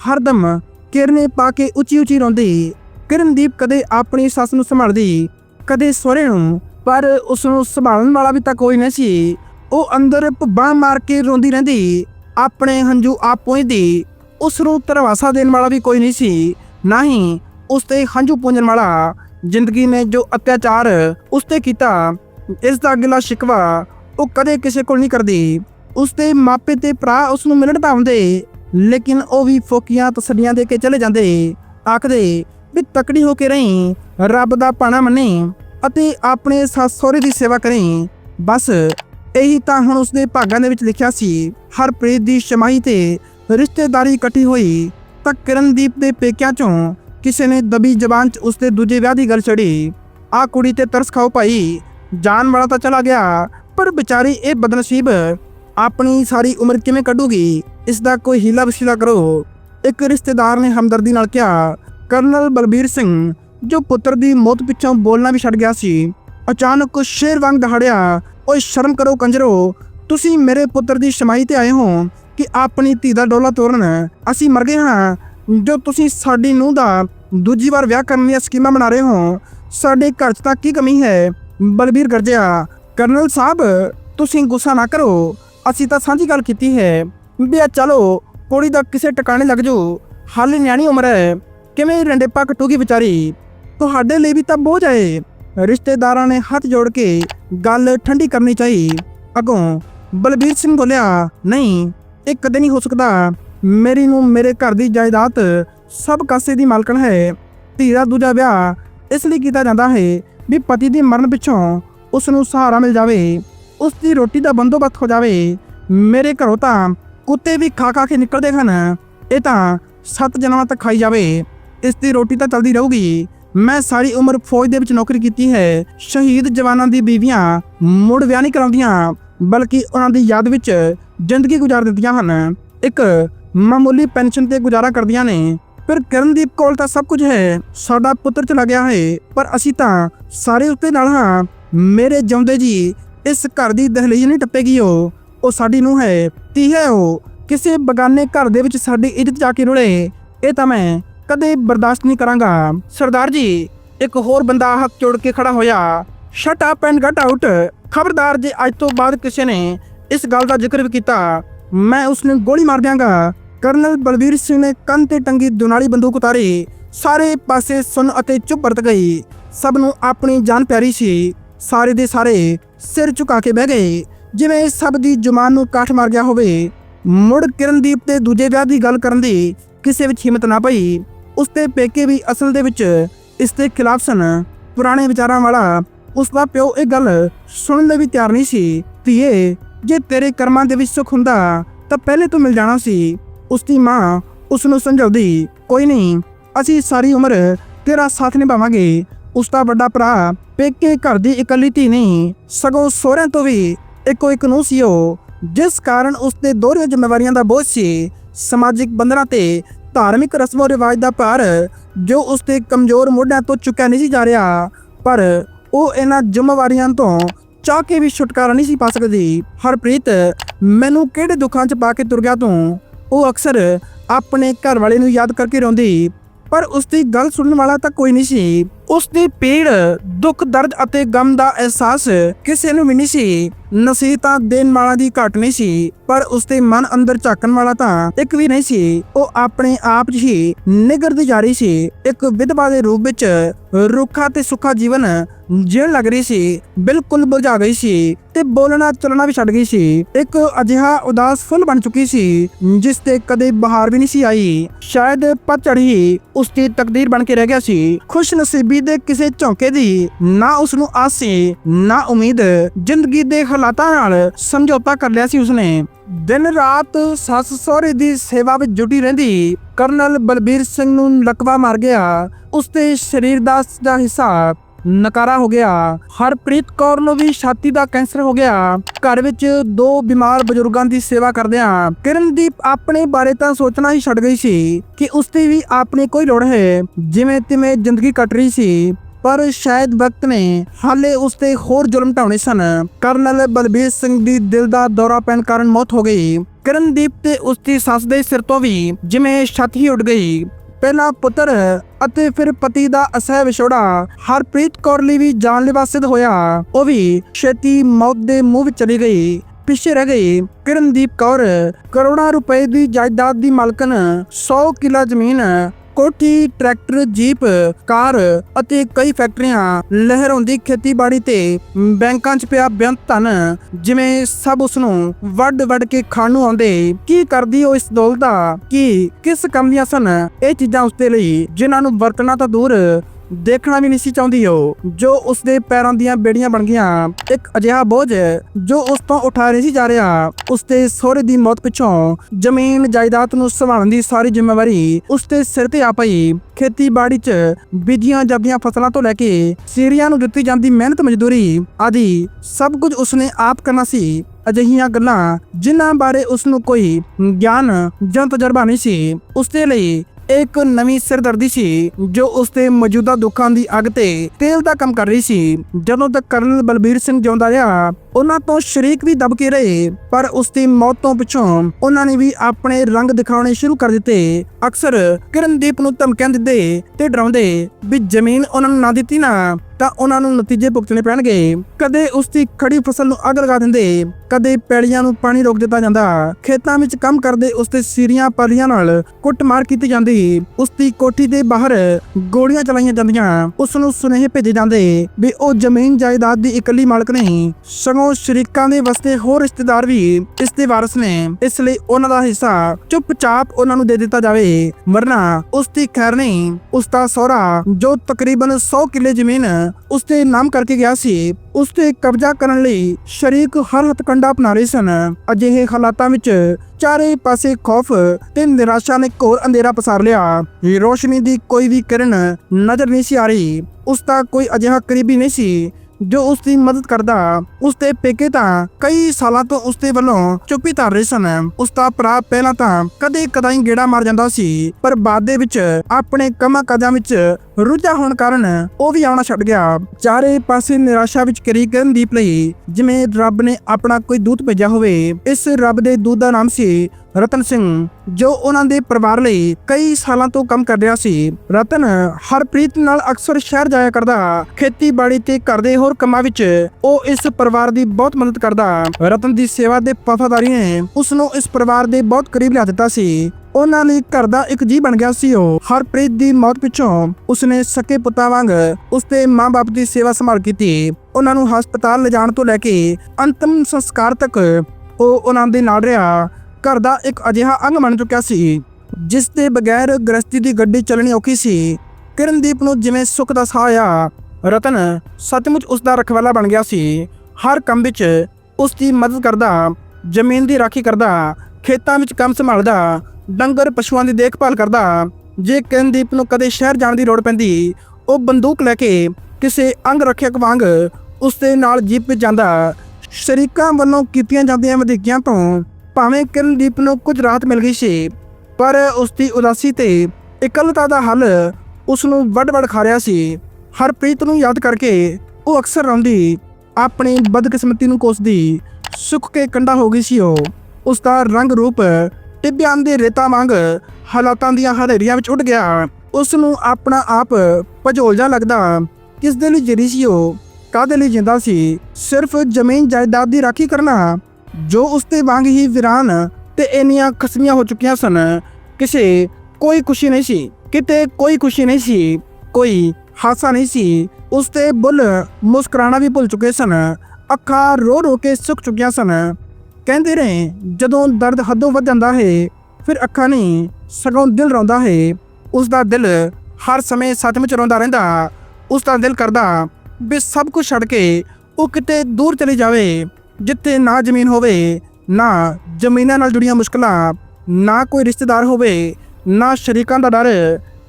[SPEAKER 1] ਹਰਦਮ ਕਿਰਨੇ ਪਾ ਕੇ ਉੱਚੀ ਉੱਚੀ ਰੋਂਦੀ। ਕਿਰਨਦੀਪ ਕਦੇ ਆਪਣੀ ਸੱਸ ਨੂੰ ਸੰਭਾਲਦੀ, ਕਦੇ ਸਹੁਰੇ ਨੂੰ, ਪਰ ਉਸ ਨੂੰ ਸੰਭਾਲਣ ਵਾਲਾ ਵੀ ਤਾਂ ਕੋਈ ਨਹੀਂ ਸੀ। ਉਹ ਅੰਦਰ ਭੁੱਬਾਂ ਮਾਰ ਕੇ ਰੋਂਦੀ ਰਹਿੰਦੀ, ਆਪਣੇ ਹੰਝੂ ਆਪ ਪੁੰਝਦੀ। ਉਸ ਨੂੰ ਤਰਵਾਸਾ ਦੇਣ ਵਾਲਾ ਵੀ ਕੋਈ ਨਹੀਂ ਸੀ, ਨਾ ਹੀ ਉਸ ਤੇ ਹੰਝੂ ਪੁੰਝਣ ਵਾਲਾ। ਜ਼ਿੰਦਗੀ ਨੇ ਜੋ ਅਤਿਆਚਾਰ ਉਸ ਤੇ ਕੀਤਾ, ਇਸ ਦਾ ਅਗਲਾ ਸ਼ਿਕਵਾ ਉਹ ਕਦੇ ਕਿਸੇ ਕੋਲ ਨਹੀਂ ਕਰਦੀ। ਉਸ ਦੇ ਮਾਪੇ ਤੇ ਭਰਾ ਉਸ ਨੂੰ ਮਿਲਣ ਪਾਉਂਦੇ, ਲੇਕਿਨ ਉਹ ਵੀ ਫੋਕੀਆਂ ਤਸੱਲੀਆਂ ਦੇ ਕੇ ਚਲੇ ਜਾਂਦੇ, ਆਖਦੇ ਵੀ ਤਕੜੀ ਹੋ ਕੇ ਰਹੀਂ, ਰੱਬ ਦਾ ਪਾਣਾ ਮੰਨੇ ਅਤੇ ਆਪਣੇ ਸੱਸ ਸਹੁਰੇ ਦੀ ਸੇਵਾ ਕਰੀ। ਬਸ ਇਹੀ ਤਾਂ ਹੁਣ ਉਸਦੇ ਭਾਗਾਂ ਦੇ ਵਿੱਚ ਲਿਖਿਆ ਸੀ, ਹਰਪ੍ਰੀਤ ਦੀ ਸ਼ਮਾਹੀ ਤੇ ਰਿਸ਼ਤੇਦਾਰੀ ਇਕੱਠੀ ਹੋਈ, ਤਾਂ ਕਿਰਨਦੀਪ ਦੇ ਪੇਕਿਆਂ ਚੋਂ ਕਿਸੇ ਨੇ ਦਬੀ ਜ਼ਬਾਨ 'ਚ ਉਸਦੇ ਦੂਜੇ ਵਿਆਹ ਦੀ ਗੱਲ ਛੜੀ। ਆ ਕੁੜੀ ਤੇ ਤਰਸ ਖਾਓ ਭਾਈ, ਜਾਨ ਵਾਲਾ ਤਾਂ ਚਲਾ ਗਿਆ, ਪਰ ਵਿਚਾਰੀ ਇਹ ਬਦਨਸੀਬ ਆਪਣੀ ਸਾਰੀ ਉਮਰ ਕਿਵੇਂ ਕੱਢੂਗੀ? ਇਸ ਦਾ ਕੋਈ ਹੀਲਾ ਵਸੀਲਾ ਕਰੋ। ਇੱਕ ਰਿਸ਼ਤੇਦਾਰ ਨੇ ਹਮਦਰਦੀ ਨਾਲ ਕਿਹਾ, ਕਰਨਲ ਬਲਬੀਰ ਸਿੰਘ, ਜੋ ਪੁੱਤਰ ਦੀ ਮੌਤ ਪਿੱਛੋਂ ਬੋਲਣਾ ਵੀ ਛੱਡ ਗਿਆ ਸੀ, ਅਚਾਨਕ ਸ਼ੇਰ ਵਾਂਗ ਦਹਾੜਿਆ, ਓਏ ਸ਼ਰਮ ਕਰੋ ਕੰਜਰੋ, ਤੁਸੀਂ ਮੇਰੇ ਪੁੱਤਰ ਦੀ ਸ਼ਮਾਈ ਤੇ ਆਏ ਹੋ ਕਿ ਆਪਣੀ ਧੀ ਦਾ ਡੋਲਾ ਤੋੜਨ ਅਸੀਂ ਮਰ ਗਏ ਹਾਂ। ਜੋ ਤੁਸੀਂ ਸਾਡੀ ਨੂੰਹ ਦਾ ਦੂਜੀ ਵਾਰ ਵਿਆਹ ਕਰਨ ਦੀਆਂ ਸਕੀਮਾਂ ਬਣਾ ਰਹੇ ਹੋ, ਸਾਡੇ ਘਰ 'ਚ ਤਾਂ ਕੀ ਕਮੀ ਹੈ? ਬਲਬੀਰ ਗਰਜਿਆ, ਕਰਨਲ ਸਾਹਿਬ, ਤੁਸੀਂ ਗੁੱਸਾ ਨਾ ਕਰੋ। ਅਸੀਂ ਤਾਂ ਸਾਂਝੀ ਗੱਲ ਕੀਤੀ ਹੈ ਵੀ ਆ ਚਲੋ, ਕੁੜੀ ਦਾ ਕਿਸੇ ਟਿਕਾਣੇ ਲੱਗ ਜਾਓ ਹਾਲੇ ਨਿਆਣੀ ਉਮਰ ਹੈ, ਕਿਵੇਂ ਰੰਡੇਪਾ ਕਟੂਗੀ ਵਿਚਾਰੀ? ਤੁਹਾਡੇ ਲਈ ਵੀ ਤਾਂ ਬੋਝ ਹੈ। ਰਿਸ਼ਤੇਦਾਰਾਂ ਨੇ ਹੱਥ ਜੋੜ ਕੇ ਗੱਲ ਠੰਡੀ ਕਰਨੀ ਚਾਹੀ। ਅਗੋਂ ਬਲਬੀਰ ਸਿੰਘ ਬੋਲਿਆ, ਨਹੀਂ ਇਹ ਕਦੇ ਨਹੀਂ ਹੋ ਸਕਦਾ। ਮੇਰੀ ਨੂੰ ਮੇਰੇ ਘਰ ਦੀ ਜਾਇਦਾਦ ਸਭ ਕਾਸੇ ਦੀ ਮਾਲਕਣ ਹੈ। ਧੀਰਾ ਦੂਜਾ ਵਿਆਹ ਇਸ ਲਈ ਕੀਤਾ ਜਾਂਦਾ ਹੈ ਵੀ ਪਤੀ ਦੀ ਮਰਨ ਪਿੱਛੋਂ ਉਸ ਨੂੰ ਸਹਾਰਾ ਮਿਲ ਜਾਵੇ। ਉਸ ਦੀ ਰੋਟੀ ਦਾ ਬੰਦੋਬਸਤ ਹੋ ਜਾਵੇ। ਮੇਰੇ ਘਰੋਂ ਤਾਂ ਕੁੱਤੇ ਵੀ ਖਾ ਖਾ ਕੇ ਨਿਕਲਦੇ ਹਨ। ਇਹ ਤਾਂ ਸੱਤ ਜਨਮਾਂ ਤੱਕ ਖਾਈ ਜਾਵੇ। ਇਸ ਦੀ ਰੋਟੀ ਤਾਂ ਚਲਦੀ ਰਹੂਗੀ। ਮੈਂ ਸਾਰੀ ਉਮਰ ਫੌਜ ਦੇ ਵਿੱਚ ਨੌਕਰੀ ਕੀਤੀ ਹੈ। ਸ਼ਹੀਦ ਜਵਾਨਾਂ ਦੀ ਬੀਵੀਆਂ ਮੁੜ ਵਿਆਹ ਨਹੀਂ ਕਰਾਉਂਦੀਆਂ, ਬਲਕਿ ਉਹਨਾਂ ਦੀ ਯਾਦ ਵਿੱਚ ਜ਼ਿੰਦਗੀ ਗੁਜ਼ਾਰ ਦਿੰਦੀਆਂ ਹਨ। ਇੱਕ ਮਾਮੂਲੀ ਪੈਨਸ਼ਨ ਤੇ ਗੁਜ਼ਾਰਾ ਕਰਦੀਆਂ ਨੇ। ਪਰ ਕਰਨਦੀਪ ਕੋਲ ਤਾਂ ਸਭ ਕੁਝ ਹੈ। ਸਾਡਾ ਪੁੱਤਰ ਚਲਾ ਗਿਆ ਹੈ। ਪਰ ਅਸੀਂ ਤਾਂ ਸਾਰੇ ਉੱਤੇ ਨਾਲ ਹਾਂ। ਮੇਰੇ ਜਿਉਂਦੇ ਜੀ ਇਸ ਘਰ ਦੀ ਦਹਲੀਜ਼ ਨਹੀਂ ਟੱਪੇਗੀ ਉਹ। ਉਹ ਸਾਡੀ ਨੂੰ ਹੈ ਤੀ ਹੈ ਉਹ। ਕਿਸੇ ਬਗਾਨੇ ਘਰ ਦੇ ਵਿੱਚ ਸਾਡੀ ਇੱਜ਼ਤ ਜਾ ਕੇ ਰੁਲੇ। ਇਹ ਤਾਂ ਮੈਂ ਕਦੇ ਬਰਦਾਸ਼ਤ ਨਹੀਂ ਕਰਾਂਗਾ। ਸਰਦਾਰ ਜੀ, ਇੱਕ ਹੋਰ ਬੰਦਾ ਹੱਥ ਜੋੜ ਕੇ ਖੜਾ ਹੋਇਆ। Shut up and get out ਖਬਰਦਾਰ ਜੇ ਅੱਜ ਤੋਂ ਬਾਅਦ ਕਿਸੇ ਨੇ ਇਸ ਗੱਲ ਦਾ ਜ਼ਿਕਰ ਵੀ ਕੀਤਾ, ਮੈਂ ਉਸ ਨੂੰ ਗੋਲੀ ਮਾਰ ਦਿਆਂਗਾ। ਕਰਨਲ ਬਲਵੀਰ ਸਿੰਘ ਨੇ ਕੰਨ ਤੇ ਟੰਗੀ ਦੁਨਾਲੀ ਬੰਦੂਕ ਉਤਾਰੀ। ਸਾਰੇ ਪਾਸੇ ਸੁਣ ਅਤੇ ਚੁੱਪ ਵਰਤ ਗਈ। ਸਭ ਨੂੰ ਆਪਣੀ ਜਾਨ ਪਿਆਰੀ ਸੀ। ਸਾਰੇ ਦੇ ਸਾਰੇ ਸਿਰ ਝੁਕਾ ਕੇ ਬਹਿ ਗਏ। ਜਿਵੇਂ ਸਭ ਦੀ ਜੁਮਾਨ ਨੂੰ ਕਾਠ ਮਾਰ ਗਿਆ ਹੋਵੇ, ਮੁੜ ਕਿਰਨਦੀਪ ਤੇ ਦੂਜੇ ਵਿਆਹ ਦੀ ਗੱਲ ਕਰਨ ਦੀ ਕਿਸੇ ਵਿੱਚ ਹਿੰਮਤ ਨਾ ਪਈ। ਉਸਦੇ ਪੇਕੇ ਵੀ ਅਸਲ ਦੇ ਵਿੱਚ ਇਸ ਦੇ ਖਿਲਾਫ ਸਨ। ਪੁਰਾਣੇ ਵਿਚਾਰਾਂ ਵਾਲਾ ਉਸ ਦਾ ਪਿਓ ਇਹ ਗੱਲ ਸੁਣਨ ਲਈ ਵੀ ਤਿਆਰ ਨਹੀਂ ਸੀ। ਧੀਏ, ਜੇ ਤੇਰੇ ਕਰਮਾਂ ਦੇ ਵਿੱਚ ਸੁੱਖ ਹੁੰਦਾ, ਤਾਂ ਪਹਿਲੇ ਤੂੰ ਮਿਲ ਜਾਣਾ ਸੀ। ਉਸ ਦੀ ਮਾਂ ਉਸ ਨੂੰ ਸਮਝਾਉਂਦੀ, ਕੋਈ ਨਹੀਂ, ਅਸੀਂ ਸਾਰੀ ਉਮਰ ਤੇਰਾ ਸਾਥ ਨਿਭਾਵਾਂਗੇ। ਉਸ ਦਾ ਵੱਡਾ ਭਰਾ ਪੇਕੇ ਘਰ ਦੀ ਇਕੱਲੀ ਧੀ ਨਹੀਂ, ਸਗੋਂ ਸੋਹਰਿਆਂ ਤੋਂ ਵੀ ਇੱਕੋ ਇੱਕ ਨੂੰ ਸੀ ਉਹ, ਜਿਸ ਕਾਰਨ ਉਸ ਤੇ ਦੋਹਰੀਆਂ ਜ਼ਿੰਮੇਵਾਰੀਆਂ ਦਾ ਬੋਝ ਸੀ। ਸਮਾਜਿਕ ਬੰਧਨਾਂ ਤੇ ਧਾਰਮਿਕ ਰਸਮੋ ਰਿਵਾਜ ਦਾ ਭਾਰ ਜੋ ਉਸ ਤੇ ਕਮਜ਼ੋਰ ਮੋਢਿਆਂ ਤੋਂ ਚੁੱਕਿਆ ਨਹੀਂ ਸੀ ਜਾ ਰਿਹਾ, ਪਰ ਉਹ ਇਹਨਾਂ ਜ਼ਿੰਮੇਵਾਰੀਆਂ ਤੋਂ ਚਾਹ ਕੇ ਵੀ ਛੁਟਕਾਰਾ ਨਹੀਂ ਸੀ ਪਾ ਸਕਦੀ। ਹਰਪ੍ਰੀਤ, ਮੈਨੂੰ ਕਿਹੜੇ ਦੁੱਖਾਂ 'ਚ ਪਾ ਕੇ ਤੁਰ ਗਿਆ ਤੂੰ? ਉਹ ਅਕਸਰ ਆਪਣੇ ਘਰ ਵਾਲੇ ਨੂੰ ਯਾਦ ਕਰਕੇ ਰੋਂਦੀ, ਪਰ ਉਸ ਦੀ ਗੱਲ ਸੁਣਨ ਵਾਲਾ ਤਾਂ ਕੋਈ ਨਹੀਂ ਸੀ। ਉਸ ਦੀ ਪੀੜ ਦੁੱਖ ਦਰਦ ਅਤੇ ਗਮ ਦਾ ਅਹਿਸਾਸ ਕਿਸੇ ਨੂੰ ਵੀ ਨਹੀਂ ਸੀ। ਨਸੀਹਤਾਂ ਦੇਣ ਵਾਲਾ ਦੀ ਘਟ ਨਹੀਂ ਸੀ, ਪਰ ਉਸਦੇ ਮਨ ਅੰਦਰ ਝਾਕਣ ਵਾਲਾ ਤਾਂ ਇੱਕ ਵੀ ਨਹੀਂ ਸੀ। ਉਹ ਆਪਣੇ ਆਪ 'ਚ ਹੀ ਨਿਗਰਦੀ ਜਾ ਰਹੀ ਸੀ। ਇੱਕ ਵਿਧਵਾ ਦੇ ਰੂਪ ਵਿੱਚ ਰੁੱਖਾ ਤੇ ਸੁੱਖਾ ਜੀਵਨ ਜੀਣ ਲੱਗ ਰਹੀ ਸੀ। ਬਿਲਕੁਲ ਬੁਝਾ ਗਈ ਸੀ ਤੇ ਬੋਲਣਾ ਚੱਲਣਾ ਵੀ ਛੱਡ ਗਈ ਸੀ। ਇੱਕ ਅਜਿਹਾ ਉਦਾਸ ਫੁੱਲ ਬਣ ਚੁੱਕੀ ਸੀ, ਜਿਸ ਤੇ ਕਦੇ ਬਹਾਰ ਵੀ ਨਹੀਂ ਸੀ ਆਈ। ਸ਼ਾਇਦ ਪਤਝੜ ਹੀ ਉਸ ਦੀ ਤਕਦੀਰ ਬਣ ਕੇ ਰਹਿ ਗਿਆ ਸੀ। ਖੁਸ਼ ਨਸੀਬੀ ਦੇ ਕਿਸੇ ਝੌਂਕੇ ਦੀ ਨਾ ਉਸ ਨੂੰ ਆਸ ਸੀ, ਨਾ ਉਮੀਦ। ਜ਼ਿੰਦਗੀ ਦੇ ਹਾਲਾਤਾਂ ਨਾਲ ਸਮਝੌਤਾ ਕਰ ਲਿਆ ਸੀ ਉਸਨੇ। ਦਿਨ ਰਾਤ ਸੱਸ ਸਹੁਰੇ ਦੀ ਸੇਵਾ ਵਿੱਚ ਜੁਟੀ ਰਹਿੰਦੀ ਕਰਨਲ ਬਲਬੀਰ ਸਿੰਘ ਨੂੰ ਲਕਵਾ ਮਾਰ ਗਿਆ। ਉਸਦੇ ਸਰੀਰ ਦਾ ਸੱਜਾ ਹਿੱਸਾ ਨਕਾਰਾ ਹੋ ਗਿਆ। ਹਰਪ੍ਰੀਤ ਕੌਰ ਨੂੰ ਵੀ ਛਾਤੀ ਦਾ ਕੈਂਸਰ ਹੋ ਗਿਆ। ਘਰ ਵਿੱਚ ਦੋ ਬਿਮਾਰ ਬਜ਼ੁਰਗਾਂ ਦੀ ਸੇਵਾ ਕਰਦਿਆਂ ਕਿਰਨਦੀਪ ਆਪਣੇ ਬਾਰੇ ਤਾਂ ਸੋਚਣਾ ਹੀ ਛੱਡ ਗਈ ਸੀ ਕਿ ਉਸਦੀ ਵੀ ਆਪਣੀ ਕੋਈ ਲੋੜ ਹੈ। ਜਿਵੇਂ ਤਿਵੇਂ ਜ਼ਿੰਦਗੀ ਕੱਟ ਰਹੀ ਸੀ। ਪਰ ਸ਼ਾਇਦ ਵਕਤ ਨੇ ਹਾਲੇ ਉਸ ਤੇ ਹੋਰ ਜ਼ੁਲਮ ਢਾਉਣੇ ਸਨ। ਕਰਨਲ ਬਲਬੀਰ ਸਿੰਘ ਦੀ ਦਿਲ ਦਾ ਦੌਰਾ ਪੈਣ ਕਾਰਨ ਮੌਤ ਹੋ ਗਈ। ਕਿਰਨਦੀਪ ਤੇ ਉਸ ਦੀ ਸੱਸ ਦੇ ਸਿਰ ਤੋਂ ਵੀ ਜਿਵੇਂ ਛੱਤ ਹੀ ਉੱਡ ਗਈ। ਪਹਿਲਾ ਪੁੱਤਰ ਅਤੇ ਫਿਰ ਪਤੀ ਦਾ ਅਸਹਿ ਵਿਛੋੜਾ ਹਰਪ੍ਰੀਤ ਕੌਰ ਲਈ ਵੀ ਜਾਨਲੇਵਾ ਸਿੱਧ ਹੋਇਆ। ਉਹ ਵੀ ਛੇਤੀ ਮੌਤ ਦੇ ਮੂੰਹ ਵਿੱਚ ਚਲੀ ਗਈ। ਪਿੱਛੇ ਰਹਿ ਗਈ ਕਿਰਨਦੀਪ ਕੌਰ। ਕਰੋੜਾਂ ਰੁਪਏ ਦੀ ਜਾਇਦਾਦ ਦੀ ਮਾਲਕਨ 100 ਕਿੱਲਾ ਜ਼ਮੀਨ ਕੋਠੀ, ਟਰੈਕਟਰ, ਜੀਪ, ਕਾਰ ਅਤੇ ਕਈ ਫੈਕਟਰੀਆਂ ਲਹਿਰਾਉਂਦੀ ਖੇਤੀਬਾੜੀ ਤੇ ਬੈਂਕਾਂ 'ਚ ਪਿਆ ਬੇਅੰਤ ਧਨ। ਜਿਵੇਂ ਸਭ ਉਸ ਨੂੰ ਵੱਡ ਵੱਡ ਕੇ ਖਾਣ ਨੂੰ ਆਉਂਦੇ। ਕੀ ਕਰਦੀ ਉਹ ਇਸ ਦੌਲਤ ਦਾ? ਕੀ ਕਿਸ ਕੰਮ ਦੀਆਂ ਸਨ? ਇਹ ਚੀਜ਼ਾਂ ਉਸ ਦੇ ਲਈ ਜਿਨ੍ਹਾਂ ਨੂੰ ਵਰਤਣਾ ਤਾਂ ਦੂਰ ਦੇਖਣਾ ਵੀ ਨਹੀਂ ਸੀ ਚਾਹੁੰਦੀ ਉਹ। ਜੋ ਉਸ ਦੇ ਪੈਰਾਂ ਦੀਆਂ ਬੇੜੀਆਂ ਬਣ ਗਈਆਂ, ਇੱਕ ਅਜਿਹਾ ਬੋਝ ਜੋ ਉਸ ਤੋਂ ਉਠਾ ਨਹੀਂ ਸੀ ਜਾ ਰਿਹਾ ਉਸ ਦੇ ਸਹੁਰੇ ਦੀ ਮੌਤ ਪਿੱਛੋਂ ਜ਼ਮੀਨ, ਜਾਇਦਾਦ ਨੂੰ ਸੰਭਾਲਣ ਦੀ ਸਾਰੀ ਜ਼ਿੰਮੇਵਾਰੀ ਉਸ ਦੇ ਸਿਰ ਤੇ ਆ ਪਈ। ਖੇਤੀਬਾੜੀ 'ਚ ਬੀਜੀਆਂ ਜਾਂਦੀਆਂ ਫਸਲਾਂ ਤੋਂ ਲੈ ਕੇ ਸੀਰੀਆਂ ਨੂੰ ਦਿੱਤੀ ਜਾਂਦੀ ਮਿਹਨਤ, ਮਜ਼ਦੂਰੀ ਆਦਿ ਸਭ ਕੁਝ ਉਸਨੇ ਆਪ ਕਰਨਾ ਸੀ। ਅਜਿਹੀਆਂ ਗੱਲਾਂ ਜਿਨ੍ਹਾਂ ਬਾਰੇ ਉਸ ਨੂੰ ਕੋਈ ਗਿਆਨ ਜਾਂ ਤਜਰਬਾ ਨਹੀਂ ਸੀ। ਉਸ ਦੇ ਲਈ ਇੱਕ ਨਵੀਂ ਸਿਰਦਰਦੀ ਸੀ, ਜੋ ਉਸ ਦੇ ਮੌਜੂਦਾ ਦੁੱਖਾਂ ਦੀ ਅੱਗ ਤੇ ਤੇਲ ਦਾ ਕੰਮ ਕਰ ਰਹੀ ਸੀ। ਜਦੋਂ ਤੱਕ ਕਰਨਲ ਬਲਬੀਰ ਸਿੰਘ ਜਿਉਂਦਾ ਰਿਹਾ ਉਹਨਾਂ ਤੋਂ ਸ਼ਰੀਕ ਵੀ ਦਬ ਕੇ ਰਹੇ, ਪਰ ਉਸ ਦੀ ਮੌਤ ਤੋਂ ਪਿੱਛੋਂ ਉਹਨਾਂ ਨੇ ਵੀ ਆਪਣੇ ਰੰਗ ਦਿਖਾਉਣੇ ਸ਼ੁਰੂ ਕਰ ਦਿੱਤੇ। ਅਕਸਰ ਕਿਰਨਦੀਪ ਨੂੰ ਧਮਕੀਆਂ ਦਿੰਦੇ ਤੇ ਡਰਾਉਂਦੇ ਵੀ ਜ਼ਮੀਨ ਉਹਨਾਂ ਨੂੰ ਨਾ ਦਿੱਤੀ ਨਾ, ਤਾਂ ਉਹਨਾਂ ਨੂੰ ਨਤੀਜੇ ਭੁਗਤਣੇ ਪੈਣਗੇ। ਕਦੇ ਉਸ ਦੀ ਖੜੀ ਫਸਲ ਨੂੰ ਅੱਗ ਲਗਾ ਦਿੰਦੇ, ਕਦੇ ਪੈੜੀਆਂ ਨੂੰ ਪਾਣੀ ਰੋਕ ਦਿੱਤਾ ਜਾਂਦਾ। ਖੇਤਾਂ ਵਿੱਚ ਕੰਮ ਕਰਦੇ ਉਸ ਦੇ ਸੀਰੀਆਂ ਪਾਲੀਆਂ ਨਾਲ ਕੁੱਟਮਾਰ ਕੀਤੀ ਜਾਂਦੀ। ਉਸ ਦੀ ਕੋਠੀ ਦੇ ਬਾਹਰ ਗੋਲੀਆਂ ਚਲਾਈਆਂ ਜਾਂਦੀਆਂ। ਉਸ ਨੂੰ ਸੁਨੇਹੇ ਭੇਜੇ ਜਾਂਦੇ ਵੀ ਉਹ ਜ਼ਮੀਨ ਜਾਇਦਾਦ ਦੀ ਇਕੱਲੀ ਮਾਲਕ ਨਹੀਂ, ਸਗੋਂ ਸ਼ਰੀਕਾਂ ਦੇ ਵਸਤੇ ਹੋਰ ਰਿਸ਼ਤੇਦਾਰ ਵੀ ਇਸ ਦੇ ਵਾਰਸ ਨੇ। ਇਸ ਲਈ ਉਹਨਾਂ ਦਾ ਹਿੱਸਾ ਚੁੱਪਚਾਪ ਉਹਨਾਂ ਨੂੰ ਦੇ ਦਿੱਤਾ ਜਾਵੇ। ਵਰਨਾ ਉਸ ਦੀ ਖੈਰ ਨਹੀਂ, ਉਸ ਦਾ ਸਹੁਰਾ ਜੋ ਤਕਰੀਬਨ 100 ਕਿੱਲੇ ਜ਼ਮੀਨ ਉਸ ਦੇ ਨਾਮ ਕਰਕੇ ਗਿਆ ਸੀ, ਉਸ ਤੇ ਕਬਜ਼ਾ ਕਰਨ ਲਈ ਸ਼ਰੀਕ ਹਰ ਹਥਕੰਡਾ ਅਪਣਾ ਰਹੇ ਸਨ। ਅਜਿਹੇ ਹਾਲਾਤਾਂ ਵਿੱਚ ਚਾਰੇ ਪਾਸੇ ਖੌਫ ਤੇ ਨਿਰਾਸ਼ਾ ਨੇ ਘੋਰ ਅੰਧੇਰਾ ਪਸਾਰ ਲਿਆ। ਰੋਸ਼ਨੀ ਦੀ ਕੋਈ ਵੀ ਕਿਰਨ ਨਜ਼ਰ ਨਹੀਂ ਸੀ ਆ ਰਹੀ। ਉਸ ਦਾ ਕੋਈ ਅਜਿਹਾ ਕਰੀਬੀ ਨਹੀਂ ਸੀ ਜੋ ਉਸ ਦੀ ਮਦਦ ਕਰਦਾ, ਉਸ ਦੇ ਪੇਕੇ ਤਾਂ ਕਈ ਸਾਲਾਂ ਤੋਂ ਉਸ ਦੇ ਵੱਲੋਂ ਚੁੱਪੀ ਧਾਰ ਰਹੇ ਸਨ। ਉਸ ਦਾ ਭਰਾ ਪਹਿਲਾਂ ਤਾਂ ਕਦੇ ਕਦਾਈ ਗੇੜਾ ਮਾਰ ਜਾਂਦਾ ਸੀ, ਪਰ ਬਾਅਦ ਦੇ ਵਿੱਚ ਆਪਣੇ ਕੰਮਾਂ ਕਾਜਾਂ ਵਿੱਚ ਰੁੱਝਾ ਹੋਣ ਕਾਰਨ ਉਹ ਵੀ ਆਉਣਾ ਛੱਡ ਗਿਆ। ਚਾਰੇ ਪਾਸੇ ਨਿਰਾਸ਼ਾ ਵਿੱਚ ਕਰੀ ਦੀਪ ਲਈ ਜਿਵੇਂ ਰੱਬ ਨੇ ਆਪਣਾ ਕੋਈ ਦੂਤ ਭੇਜਿਆ ਹੋਵੇ, ਇਸ ਰੱਬ ਦੇ ਦੂਤ ਦਾ ਨਾਮ ਸੀ ਰਤਨ ਸਿੰਘ, ਜੋ ਉਹਨਾਂ ਦੇ ਪਰਿਵਾਰ ਲਈ ਕਈ ਸਾਲਾਂ ਤੋਂ ਕੰਮ ਕਰ ਰਿਹਾ ਸੀ, ਰਤਨ ਹਰਪ੍ਰੀਤ ਨਾਲ ਅਕਸਰ ਸ਼ਹਿਰ ਜਾਇਆ ਕਰਦਾ, ਖੇਤੀਬਾੜੀ ਤੇ ਘਰ ਦੇ ਹੋਰ ਕੰਮਾਂ ਵਿੱਚ ਉਹ ਇਸ ਪਰਿਵਾਰ ਦੀ ਬਹੁਤ ਮਦਦ ਕਰਦਾ। ਰਤਨ ਦੀ ਸੇਵਾ ਦੇ ਵਫਾਦਾਰੀ ਨੇ ਉਸ ਨੂੰ ਇਸ ਪਰਿਵਾਰ ਦੇ ਬਹੁਤ ਕਰੀਬ ਲਿਆ ਦਿੱਤਾ ਸੀ। ਉਹਨਾਂ ਲਈ ਘਰ ਦਾ ਇੱਕ ਜੀ ਬਣ ਗਿਆ ਸੀ ਉਹ। ਹਰਪ੍ਰੀਤ ਦੀ ਮੌਤ ਪਿੱਛੋਂ ਉਸਨੇ ਸਕੇ ਪੁੱਤਾਂ ਵਾਂਗ ਉਸਦੇ ਮਾਂ-ਬਾਪ ਦੀ ਸੇਵਾ ਸੰਭਾਲ ਕੀਤੀ। ਉਹਨਾਂ ਨੂੰ ਹਸਪਤਾਲ ਲਿਜਾਣ ਤੋਂ ਲੈ ਕੇ ਅੰਤਮ ਸੰਸਕਾਰ ਤੱਕ ਉਹ ਉਹਨਾਂ ਦੇ ਨਾਲ ਰਿਹਾ। ਘਰ ਦਾ ਇੱਕ ਅਜਿਹਾ ਅੰਗ ਬਣ ਚੁੱਕਿਆ ਸੀ, ਜਿਸ ਦੇ ਬਗੈਰ ਗ੍ਰਸਤੀ ਦੀ ਗੱਡੀ ਚੱਲਣੀ ਔਖੀ ਸੀ। ਕਿਰਨਦੀਪ ਨੂੰ ਜਿਵੇਂ ਸੁੱਖ ਦਾ ਸਾਹ ਆਇਆ, ਰਤਨ ਸੱਚਮੁੱਚ ਉਸ ਦਾ ਰਖਵਾਲਾ ਬਣ ਗਿਆ ਸੀ। ਹਰ ਕੰਮ ਵਿੱਚ ਉਸ ਦੀ ਮਦਦ ਕਰਦਾ, ਜ਼ਮੀਨ ਦੀ ਰਾਖੀ ਕਰਦਾ, ਖੇਤਾਂ ਵਿੱਚ ਕੰਮ ਸੰਭਾਲਦਾ, ਡੰਗਰ ਪਸ਼ੂਆਂ ਦੀ ਦੇਖਭਾਲ ਕਰਦਾ, ਜੇ ਕਿਰਨਦੀਪ ਨੂੰ ਕਦੇ ਸ਼ਹਿਰ ਜਾਣ ਦੀ ਲੋੜ ਪੈਂਦੀ, ਉਹ ਬੰਦੂਕ ਲੈ ਕੇ ਕਿਸੇ ਅੰਗ ਰੱਖਿਅਕ ਵਾਂਗ ਉਸ ਦੇ ਨਾਲ ਜੀਪ ਵਿੱਚ ਜਾਂਦਾ, ਸ਼ਰੀਕਾਂ ਵੱਲੋਂ ਕੀਤੀਆਂ ਜਾਂਦੀਆਂ ਵਧੀਕੀਆਂ ਤੋਂ ਭਾਵੇਂ ਕਿਰਨਦੀਪ ਨੂੰ ਕੁਝ ਰਾਹਤ ਮਿਲ ਗਈ ਸੀ, ਪਰ ਉਸ ਦੀ ਉਦਾਸੀ ਤੇ ਇਕੱਲਤਾ ਦਾ ਹੱਲ ਉਸ ਨੂੰ ਵੱਡ-ਵੱਡ ਖਾ ਰਿਹਾ ਸੀ। ਹਰਪ੍ਰੀਤ ਨੂੰ ਯਾਦ ਕਰਕੇ ਉਹ ਅਕਸਰ ਰੋਂਦੀ, ਆਪਣੀ ਬਦਕਿਸਮਤੀ ਨੂੰ ਕੋਸਦੀ, ਸੁੱਕ ਕੇ ਕੰਡਾ ਹੋ ਗਈ ਸੀ ਉਹ। ਉਸ ਦਾ ਰੰਗ ਰੂਪ ਟਿੱਬਿਆਂ ਦੇ ਰੇਤਾ ਵਾਂਗ ਹਾਲਾਤਾਂ ਦੀਆਂ ਹਨੇਰੀਆਂ ਵਿੱਚ ਉੱਡ ਗਿਆ। ਉਸ ਨੂੰ ਆਪਣਾ ਆਪ ਭਜੋਲ ਜਾ ਲੱਗਦਾ ਕਿਸ ਦੇ ਲਈ ਜਰੀ ਸੀ ਉਹ? ਕਾਹਦੇ ਲਈ ਜਿੰਦਾ ਸੀ? ਸਿਰਫ ਜ਼ਮੀਨ ਜਾਇਦਾਦ ਦੀ ਰਾਖੀ ਕਰਨਾ? ਜੋ ਉਸ ਦੇ ਵਾਂਗ ਹੀ ਵਿਰਾਨ ਤੇ ਇੰਨੀਆਂ ਖਸਮੀਆਂ ਹੋ ਚੁੱਕੀਆਂ ਸਨ, ਕਿਸੇ ਕੋਈ ਖੁਸ਼ੀ ਨਹੀਂ ਸੀ, ਕਿਤੇ ਕੋਈ ਖੁਸ਼ੀ ਨਹੀਂ ਸੀ, ਕੋਈ ਹਾਸਾ ਨਹੀਂ ਸੀ, ਉਸ 'ਤੇ ਬੁੱਲ ਮੁਸਕਰਾਣਾ ਵੀ ਭੁੱਲ ਚੁੱਕੇ ਸਨ, ਅੱਖਾਂ ਰੋ ਰੋ ਕੇ ਸੁੱਕ ਚੁੱਕੀਆਂ ਸਨ। ਕਹਿੰਦੇ ਰਹੇ, ਜਦੋਂ ਦਰਦ ਹੱਦੋਂ ਵੱਧ ਜਾਂਦਾ ਹੈ, ਫਿਰ ਅੱਖਾਂ ਨਹੀਂ, ਸਗੋਂ ਦਿਲ ਰੋਂਦਾ ਹੈ। ਉਸ ਦਾ ਦਿਲ ਹਰ ਸਮੇਂ ਸੱਚਮੁੱਚ ਰੋਂਦਾ ਰਹਿੰਦਾ, ਉਸ ਦਾ ਦਿਲ ਕਰਦਾ ਵੀ ਸਭ ਕੁਝ ਛੱਡ ਕੇ ਉਹ ਕਿਤੇ ਦੂਰ ਚਲੇ ਜਾਵੇ। ਜਿੱਥੇ ਨਾ ਜ਼ਮੀਨ ਹੋਵੇ, ਨਾ ਜ਼ਮੀਨਾਂ ਨਾਲ ਜੁੜੀਆਂ ਮੁਸ਼ਕਲਾਂ, ਨਾ ਕੋਈ ਰਿਸ਼ਤੇਦਾਰ ਹੋਵੇ, ਨਾ ਸ਼ਰੀਕਾਂ ਦਾ ਡਰ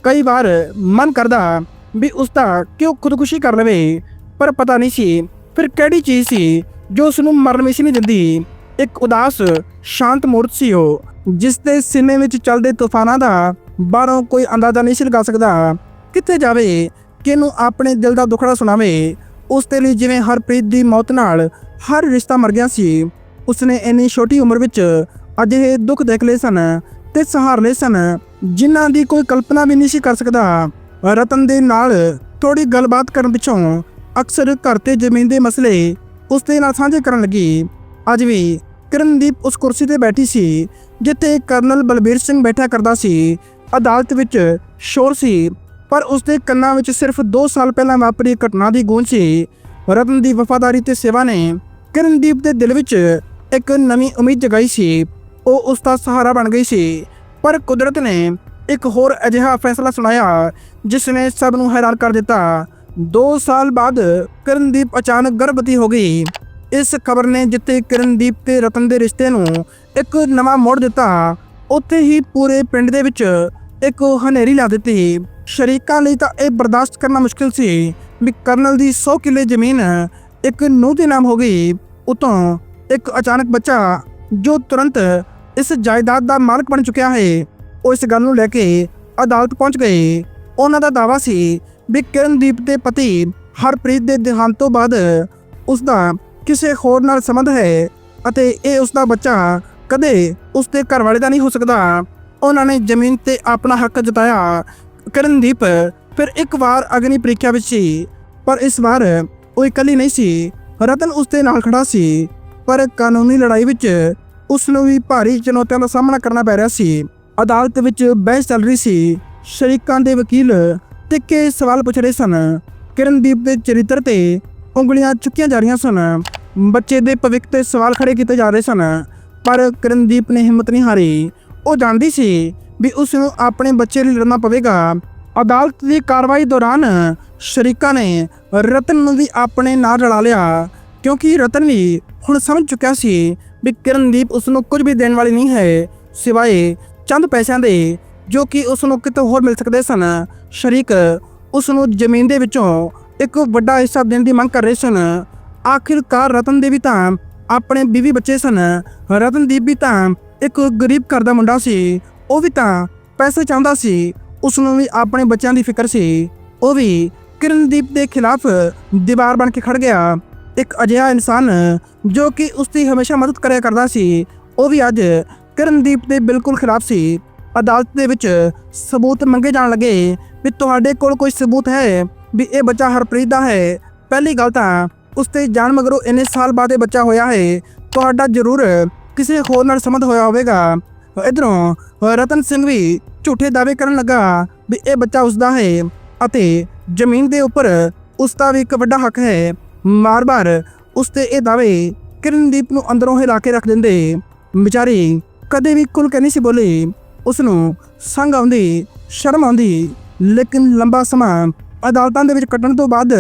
[SPEAKER 1] ਕਈ ਵਾਰ ਮਨ ਕਰਦਾ ਵੀ ਉਸ ਦਾ ਕਿਉਂ ਖੁਦਕੁਸ਼ੀ ਕਰ ਲਵੇ, ਪਰ ਪਤਾ ਨਹੀਂ ਸੀ ਫਿਰ ਕਿਹੜੀ ਚੀਜ਼ ਸੀ ਜੋ ਉਸ ਨੂੰ ਮਰਨ ਵਿੱਚ ਸੀ ਨਹੀਂ ਦਿੰਦੀ। ਇੱਕ ਉਦਾਸ, ਸ਼ਾਂਤ ਮੂਰਤ ਸੀ ਉਹ, ਜਿਸ ਦੇ ਸਿਨੇ ਵਿੱਚ ਚੱਲਦੇ ਤੂਫਾਨਾਂ ਦਾ ਬਾਹਰੋਂ ਕੋਈ ਅੰਦਾਜ਼ਾ ਨਹੀਂ ਸੀ ਲਗਾ ਸਕਦਾ। ਕਿੱਥੇ ਜਾਵੇ ਕਿਹਨੂੰ ਆਪਣੇ ਦਿਲ ਦਾ ਦੁਖੜਾ ਸੁਣਾਵੇ ਉਸ ਦੇ ਲਈ ਜਿਵੇਂ ਹਰਪ੍ਰੀਤ ਦੀ ਮੌਤ ਨਾਲ ਹਰ ਰਿਸ਼ਤਾ ਮਰ ਗਿਆ ਸੀ, ਉਸਨੇ ਇੰਨੀ ਛੋਟੀ ਉਮਰ ਵਿੱਚ ਅਜਿਹੇ ਦੁੱਖ ਦੇਖ ਲਏ ਸਨ ਤੇ ਸਹਾਰ ਲਏ ਸਨ, ਜਿਨ੍ਹਾਂ ਦੀ ਕੋਈ ਕਲਪਨਾ ਵੀ ਨਹੀਂ ਸੀ ਕਰ ਸਕਦਾ। ਰਤਨ ਦੇ ਨਾਲ ਥੋੜੀ ਗੱਲਬਾਤ ਕਰਨ ਪਿੱਛੋਂ ਅਕਸਰ ਘਰ ਤੇ ਜ਼ਮੀਨ ਦੇ ਮਸਲੇ ਉਸ ਦੇ ਨਾਲ ਸਾਂਝੇ ਕਰਨ ਲੱਗੀ। ਅੱਜ ਵੀ ਕਿਰਨਦੀਪ ਉਸ ਕੁਰਸੀ ਤੇ ਬੈਠੀ ਸੀ, ਜਿੱਥੇ ਕਰਨਲ ਬਲਬੀਰ ਸਿੰਘ ਬੈਠਾ ਕਰਦਾ ਸੀ। ਅਦਾਲਤ ਵਿੱਚ ਸ਼ੋਰ ਸੀ ਪਰ ਉਸਦੇ ਕੰਨਾਂ ਵਿੱਚ ਸਿਰਫ 2 ਸਾਲ ਪਹਿਲਾਂ ਵਾਪਰੀ ਘਟਨਾ ਦੀ ਗੂੰਜ ਸੀ। ਰਤਨ ਦੀ ਵਫਾਦਾਰੀ ਤੇ ਸੇਵਾ ਨੇ ਕਿਰਨਦੀਪ ਦੇ ਦਿਲ ਵਿੱਚ ਇੱਕ ਨਵੀਂ ਉਮੀਦ ਜਗਾਈ ਸੀ। ਉਹ ਉਸ ਦਾ ਸਹਾਰਾ ਬਣ ਗਈ ਸੀ। ਪਰ ਕੁਦਰਤ ਨੇ ਇੱਕ ਹੋਰ ਅਜਿਹਾ ਫੈਸਲਾ ਸੁਣਾਇਆ, ਜਿਸ ਨੇ ਸਭ ਨੂੰ ਹੈਰਾਨ ਕਰ ਦਿੱਤਾ। 2 ਸਾਲ ਬਾਅਦ ਕਿਰਨਦੀਪ ਅਚਾਨਕ ਗਰਭਵਤੀ ਹੋ ਗਈ। ਇਸ ਖਬਰ ਨੇ ਜਿੱਥੇ ਕਿਰਨਦੀਪ ਤੇ ਰਤਨ ਦੇ ਰਿਸ਼ਤੇ ਨੂੰ ਇੱਕ ਨਵਾਂ ਮੋੜ ਦਿੱਤਾ, ਉੱਥੇ ਹੀ ਪੂਰੇ ਪਿੰਡ ਦੇ ਵਿੱਚ ਇੱਕ ਹਨੇਰੀ ਲਾ ਦਿੱਤੀ। ਸ਼ਰੀਕਾਂ ਲਈ ਤਾਂ ਇਹ ਬਰਦਾਸ਼ਤ ਕਰਨਾ ਮੁਸ਼ਕਿਲ ਸੀ ਵੀ ਕਰਨਲ ਦੀ 100 ਕਿੱਲੇ ਜ਼ਮੀਨ ਇੱਕ ਨੂੰਹ ਦੇ ਨਾਮ ਹੋ ਗਈ। ਉਤੋਂ ਇੱਕ ਅਚਾਨਕ ਬੱਚਾ ਜੋ ਤੁਰੰਤ ਇਸ ਜਾਇਦਾਦ ਦਾ ਮਾਲਕ ਬਣ ਚੁੱਕਿਆ ਹੈ, ਉਹ ਇਸ ਗੱਲ ਨੂੰ ਲੈ ਕੇ ਅਦਾਲਤ ਪਹੁੰਚ ਗਏ। ਉਹਨਾਂ ਦਾ ਦਾਵਾ ਸੀ ਵੀ ਕਿਰਨਦੀਪ ਦੇ ਪਤੀ ਹਰਪ੍ਰੀਤ ਦੇ ਦੇਹਾਂਤ ਤੋਂ ਬਾਅਦ ਉਸ ਦਾ ਕਿਸੇ ਹੋਰ ਨਾਲ ਸੰਬੰਧ ਹੈ ਅਤੇ ਇਹ ਉਸ ਦਾ ਬੱਚਾ ਕਦੇ ਉਸ ਦੇ ਘਰ ਵਾਲੇ ਦਾ ਨਹੀਂ ਹੋ ਸਕਦਾ। ਉਹਨਾਂ ਨੇ ਜ਼ਮੀਨ ਤੇ ਆਪਣਾ ਹੱਕ ਜਤਾਇਆ ਕਿਰਨਦੀਪ ਫਿਰ ਇੱਕ ਵਾਰ ਅਗਨੀ ਪ੍ਰੀਖਿਆ ਵਿੱਚ ਸੀ। ਪਰ ਇਸ ਵਾਰ ਉਹ ਇਕੱਲੀ ਨਹੀਂ ਸੀ। ਰਤਨ ਉਸ ਦੇ ਨਾਲ ਖੜਾ ਸੀ। ਪਰ ਕਾਨੂੰਨੀ ਲੜਾਈ ਵਿੱਚ ਉਸ ਨੂੰ ਵੀ ਭਾਰੀ ਚੁਣੌਤੀਆਂ ਦਾ ਸਾਹਮਣਾ ਕਰਨਾ ਪੈ ਰਿਹਾ ਸੀ। ਅਦਾਲਤ ਵਿੱਚ ਬਹਿਸ ਚੱਲ ਰਹੀ ਸੀ। ਸ਼ਰੀਕਾਂ ਦੇ ਵਕੀਲ ਤਿੱਕੇ ਸਵਾਲ ਪੁੱਛ ਰਹੇ ਸਨ। ਕਿਰਨਦੀਪ ਦੇ ਚਰਿੱਤਰ ਤੇ ਉਂਗਲੀਆਂ ਚੁੱਕੀਆਂ ਜਾ ਰਹੀਆਂ ਸਨ। ਬੱਚੇ ਦੇ ਭਵਿੱਖ ਤੇ ਸਵਾਲ ਖੜੇ ਕੀਤੇ ਜਾ ਰਹੇ ਸਨ। ਪਰ ਕਿਰਨਦੀਪ ਨੇ ਹਿੰਮਤ ਨਹੀਂ ਹਾਰੀ। ਉਹ ਜਾਣਦੀ ਸੀ ਵੀ ਉਸ ਨੂੰ ਆਪਣੇ ਬੱਚੇ ਲਈ ਲੜਨਾ ਪਵੇਗਾ। ਅਦਾਲਤ ਦੀ ਕਾਰਵਾਈ ਦੌਰਾਨ ਸ਼ਰੀਕਾ ਨੇ ਰਤਨ ਨੂੰ ਵੀ ਆਪਣੇ ਨਾਲ ਰਲਾ ਲਿਆ, ਕਿਉਂਕਿ ਰਤਨ ਵੀ ਹੁਣ ਸਮਝ ਚੁੱਕਿਆ ਸੀ ਵੀ ਕਿਰਨਦੀਪ ਉਸ ਨੂੰ ਕੁਝ ਵੀ ਦੇਣ ਵਾਲੀ ਨਹੀਂ ਹੈ, ਸਿਵਾਏ ਚੰਦ ਪੈਸਿਆਂ ਦੇ, ਜੋ ਕਿ ਉਸ ਨੂੰ ਕਿਤੇ ਹੋਰ ਮਿਲ ਸਕਦੇ ਸਨ। ਸ਼ਰੀਕ ਉਸ ਨੂੰ ਜ਼ਮੀਨ ਦੇ ਵਿੱਚੋਂ ਇੱਕ ਵੱਡਾ ਹਿੱਸਾ ਦੇਣ ਦੀ ਮੰਗ ਕਰ ਰਹੇ ਸਨ। ਆਖਿਰਕਾਰ ਰਤਨ ਦੇ ਵੀ ਤਾਂ ਆਪਣੇ ਬੀਵੀ ਬੱਚੇ ਸਨ। ਰਤਨਦੀਪ ਵੀ ਤਾਂ ਇੱਕ ਗਰੀਬ ਘਰ ਦਾ ਮੁੰਡਾ ਸੀ। ਉਹ ਵੀ ਤਾਂ ਪੈਸੇ ਚਾਹੁੰਦਾ ਸੀ ਉਸ ਨੂੰ ਵੀ ਆਪਣੇ ਬੱਚਿਆਂ ਦੀ ਫਿਕਰ ਸੀ। ਉਹ ਵੀ ਕਿਰਨਦੀਪ ਦੇ ਖਿਲਾਫ ਦੀਵਾਰ ਬਣ ਕੇ ਖੜ ਗਿਆ। ਇੱਕ ਅਜਿਹਾ ਇਨਸਾਨ ਜੋ ਕਿ ਉਸ ਦੀ ਹਮੇਸ਼ਾ ਮਦਦ ਕਰਿਆ ਕਰਦਾ ਸੀ, ਉਹ ਵੀ ਅੱਜ ਕਿਰਨਦੀਪ ਦੇ ਬਿਲਕੁਲ ਖਿਲਾਫ ਸੀ। ਅਦਾਲਤ ਦੇ ਵਿੱਚ ਸਬੂਤ ਮੰਗੇ ਜਾਣ ਲੱਗੇ ਵੀ ਤੁਹਾਡੇ ਕੋਲ ਕੋਈ ਸਬੂਤ ਹੈ ਵੀ ਇਹ ਬੱਚਾ ਹਰਪ੍ਰੀਤ ਦਾ ਹੈ। ਪਹਿਲੀ ਗੱਲ ਤਾਂ ਉਸ ਤੇ ਜਾਣ ਮਗਰੋਂ ਇੰਨੇ ਸਾਲ ਬਾਅਦ ਇਹ ਬੱਚਾ ਹੋਇਆ ਹੈ, ਤੁਹਾਡਾ ਜ਼ਰੂਰ ਕਿਸੇ ਹੋਰ ਨਾਲ ਸੰਬੰਧ ਹੋਇਆ ਹੋਵੇਗਾ। ਇਧਰੋਂ ਰਤਨ ਸਿੰਘ ਵੀ ਝੂਠੇ ਦਾਅਵੇ ਕਰਨ ਲੱਗਾ ਵੀ ਇਹ ਬੱਚਾ ਉਸ ਦਾ ਹੈ ਅਤੇ ਜ਼ਮੀਨ ਦੇ ਉੱਪਰ ਉਸ ਦਾ ਵੀ ਇੱਕ ਵੱਡਾ ਹੱਕ ਹੈ। ਮਾਰ-ਮਾਰ ਉਸ ਤੇ ਇਹ ਦਾਅਵੇ ਕਿਰਨਦੀਪ ਨੂੰ ਅੰਦਰੋਂ ਹਿਲਾ ਕੇ ਰੱਖ ਦਿੰਦੇ। ਵਿਚਾਰੀ ਕਦੇ ਵੀ ਕੁਲ ਕੇ ਨਹੀਂ ਸੀ ਬੋਲੀ ਉਸ ਨੂੰ ਸੰਗ ਆਉਂਦੀ, ਸ਼ਰਮ ਆਉਂਦੀ, ਲੇਕਿਨ ਲੰਬਾ ਸਮਾਂ ਅਦਾਲਤਾਂ ਦੇ ਵਿੱਚ ਕੱਟਣ ਤੋਂ ਬਾਅਦ,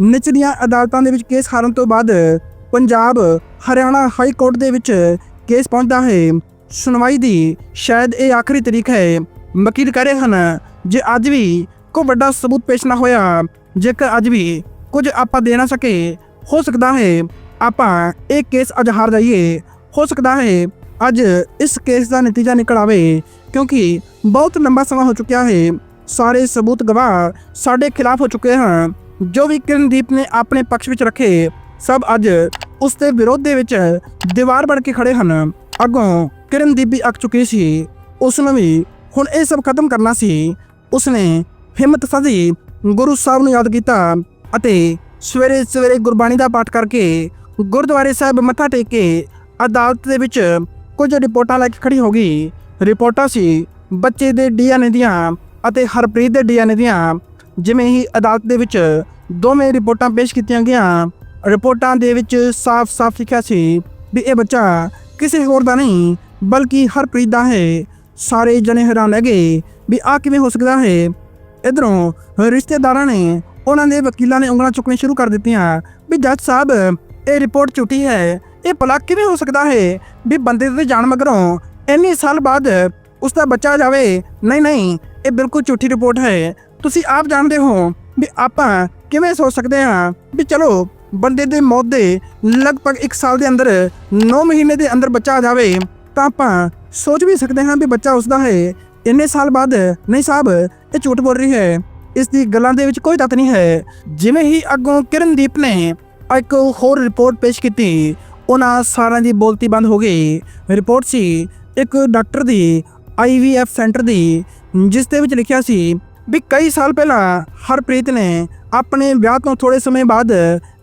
[SPEAKER 1] ਨਿਚਲੀਆਂ ਅਦਾਲਤਾਂ ਦੇ ਵਿੱਚ ਕੇਸ ਹਾਰਨ ਤੋਂ ਬਾਅਦ, ਪੰਜਾਬ, ਹਰਿਆਣਾ ਹਾਈ ਕੋਰਟ ਦੇ ਵਿੱਚ ਕੇਸ ਪਹੁੰਚਦਾ ਹੈ। ਸੁਣਵਾਈ ਦੀ ਸ਼ਾਇਦ ਇਹ ਆਖਰੀ ਤਰੀਕ ਹੈ। ਵਕੀਲ ਕਹਿ ਰਹੇ ਹਨ ਜੇ ਅੱਜ ਵੀ ਕੋਈ ਵੱਡਾ ਸਬੂਤ ਪੇਸ਼ ਨਾ ਹੋਇਆ, ਜੇਕਰ ਅੱਜ ਵੀ ਕੁਝ ਆਪਾਂ ਦੇ ਨਾ ਸਕੇ, ਹੋ ਸਕਦਾ ਹੈ ਆਪਾਂ ਇਹ ਕੇਸ ਅੱਜ ਹਾਰ ਜਾਈਏ। ਹੋ ਸਕਦਾ ਹੈ ਅੱਜ ਇਸ ਕੇਸ ਦਾ ਨਤੀਜਾ ਨਿਕਲ ਆਵੇ, ਕਿਉਂਕਿ ਬਹੁਤ ਲੰਬਾ ਸਮਾਂ ਹੋ ਚੁੱਕਿਆ ਹੈ। ਸਾਰੇ ਸਬੂਤ ਗਵਾਹ ਸਾਡੇ ਖਿਲਾਫ ਹੋ ਚੁੱਕੇ ਹਨ। ਜੋ ਵੀ ਕਿਰਨਦੀਪ ਨੇ ਆਪਣੇ ਪੱਖ ਵਿੱਚ ਰੱਖੇ, ਸਭ ਅੱਜ ਉਸ ਦੇ ਵਿਰੋਧ ਦੇ ਵਿੱਚ ਦੀਵਾਰ ਬਣ ਕੇ ਖੜੇ ਹਨ। ਅੱਗੋਂ ਕਿਰਨਦੀਪ ਵੀ ਅੱਕ ਚੁੱਕੀ ਸੀ ਉਸ ਨੂੰ ਵੀ ਹੁਣ ਇਹ ਸਭ ਖਤਮ ਕਰਨਾ ਸੀ। ਉਸਨੇ ਹਿੰਮਤ ਸਾਧੀ ਗੁਰੂ ਸਾਹਿਬ ਨੂੰ ਯਾਦ ਕੀਤਾ ਅਤੇ ਸਵੇਰੇ ਸਵੇਰੇ ਗੁਰਬਾਣੀ ਦਾ ਪਾਠ ਕਰਕੇ ਗੁਰਦੁਆਰੇ ਸਾਹਿਬ ਮੱਥਾ ਟੇਕ ਕੇ ਅਦਾਲਤ ਦੇ ਵਿੱਚ ਕੁਝ ਰਿਪੋਰਟਾਂ ਲੈ ਕੇ ਖੜੀ ਹੋ ਗਈ। ਰਿਪੋਰਟਾਂ ਸੀ ਬੱਚੇ ਦੇ ਡੀਐਨਏ ਦੀਆਂ ਅਤੇ ਹਰਪ੍ਰੀਤ ਦੇ ਡੀਐਨਏ ਦੀਆਂ, ਜਿਵੇਂ ਹੀ ਅਦਾਲਤ ਦੇ ਵਿੱਚ ਦੋਵੇਂ ਰਿਪੋਰਟਾਂ ਪੇਸ਼ ਕੀਤੀਆਂ ਗਈਆਂ, ਰਿਪੋਰਟਾਂ ਦੇ ਵਿੱਚ ਸਾਫ਼-ਸਾਫ਼ ਲਿਖਿਆ ਸੀ ਵੀ ਇਹ ਬੱਚਾ ਕਿਸੇ ਹੋਰ ਦਾ ਨਹੀਂ ਬਲਕਿ ਹਰਪ੍ਰੀਤ ਦਾ ਹੈ। ਸਾਰੇ ਜਣੇ ਹੈਰਾਨ ਰਹਿ ਗਏ ਵੀ ਆ ਕਿਵੇਂ ਹੋ ਸਕਦਾ ਹੈ। ਇਧਰੋਂ ਰਿਸ਼ਤੇਦਾਰਾਂ ਨੇ ਉਹਨਾਂ ਦੇ ਵਕੀਲਾਂ ਨੇ ਉਂਗਲਾਂ ਚੁੱਕਣੀਆਂ ਸ਼ੁਰੂ ਕਰ ਦਿੱਤੀਆਂ ਵੀ ਜੱਜ ਸਾਹਿਬ, ਇਹ ਰਿਪੋਰਟ ਝੂਠੀ ਹੈ। ਇਹ ਭਲਾ ਕਿਵੇਂ ਹੋ ਸਕਦਾ ਹੈ ਵੀ ਬੰਦੇ ਦੇ ਜਾਣ ਮਗਰੋਂ ਇੰਨੇ ਸਾਲ ਬਾਅਦ ਉਸ ਦਾ ਬੱਚਾ ਜਾਵੇ? ਨਹੀਂ ਨਹੀਂ, ਇਹ ਬਿਲਕੁਲ ਝੂਠੀ ਰਿਪੋਰਟ ਹੈ। ਤੁਸੀਂ ਆਪ ਜਾਣਦੇ ਹੋ ਵੀ ਆਪਾਂ ਕਿਵੇਂ ਸੋਚ ਸਕਦੇ ਹਾਂ ਵੀ ਚਲੋ, ਬੰਦੇ ਦੇ ਮੌਤ ਦੇ ਲਗਭਗ 1 ਸਾਲ ਦੇ ਅੰਦਰ 9 ਮਹੀਨੇ ਦੇ ਅੰਦਰ ਬੱਚਾ ਆ ਜਾਵੇ। ਤਾਂ ਆਪਾਂ ਸੋਚ ਵੀ ਸਕਦੇ ਹਾਂ ਵੀ ਬੱਚਾ ਉਸਦਾ ਹੈ, ਇੰਨੇ ਸਾਲ ਬਾਅਦ, ਨਹੀਂ ਸਾਹਿਬ, ਇਹ ਝੂਠ ਬੋਲ ਰਹੀ ਹੈ। ਇਸ ਦੀ ਗੱਲਾਂ ਦੇ ਵਿੱਚ ਕੋਈ ਤੱਤ ਨਹੀਂ ਹੈ। ਜਿਵੇਂ ਹੀ ਅੱਗੋਂ ਕਿਰਨਦੀਪ ਨੇ ਇੱਕ ਹੋਰ ਰਿਪੋਰਟ ਪੇਸ਼ ਕੀਤੀ, ਉਹਨਾਂ ਸਾਰਿਆਂ ਦੀ ਬੋਲਤੀ ਬੰਦ ਹੋ ਗਈ। ਰਿਪੋਰਟ ਸੀ ਇੱਕ ਡਾਕਟਰ ਦੀ ਆਈਵੀਐਫ ਸੈਂਟਰ ਦੀ, ਜਿਸ ਦੇ ਵਿੱਚ ਲਿਖਿਆ ਸੀ ਵੀ ਕਈ ਸਾਲ ਪਹਿਲਾਂ ਹਰਪ੍ਰੀਤ ਨੇ ਆਪਣੇ ਵਿਆਹ ਤੋਂ ਥੋੜੇ ਸਮੇਂ ਬਾਅਦ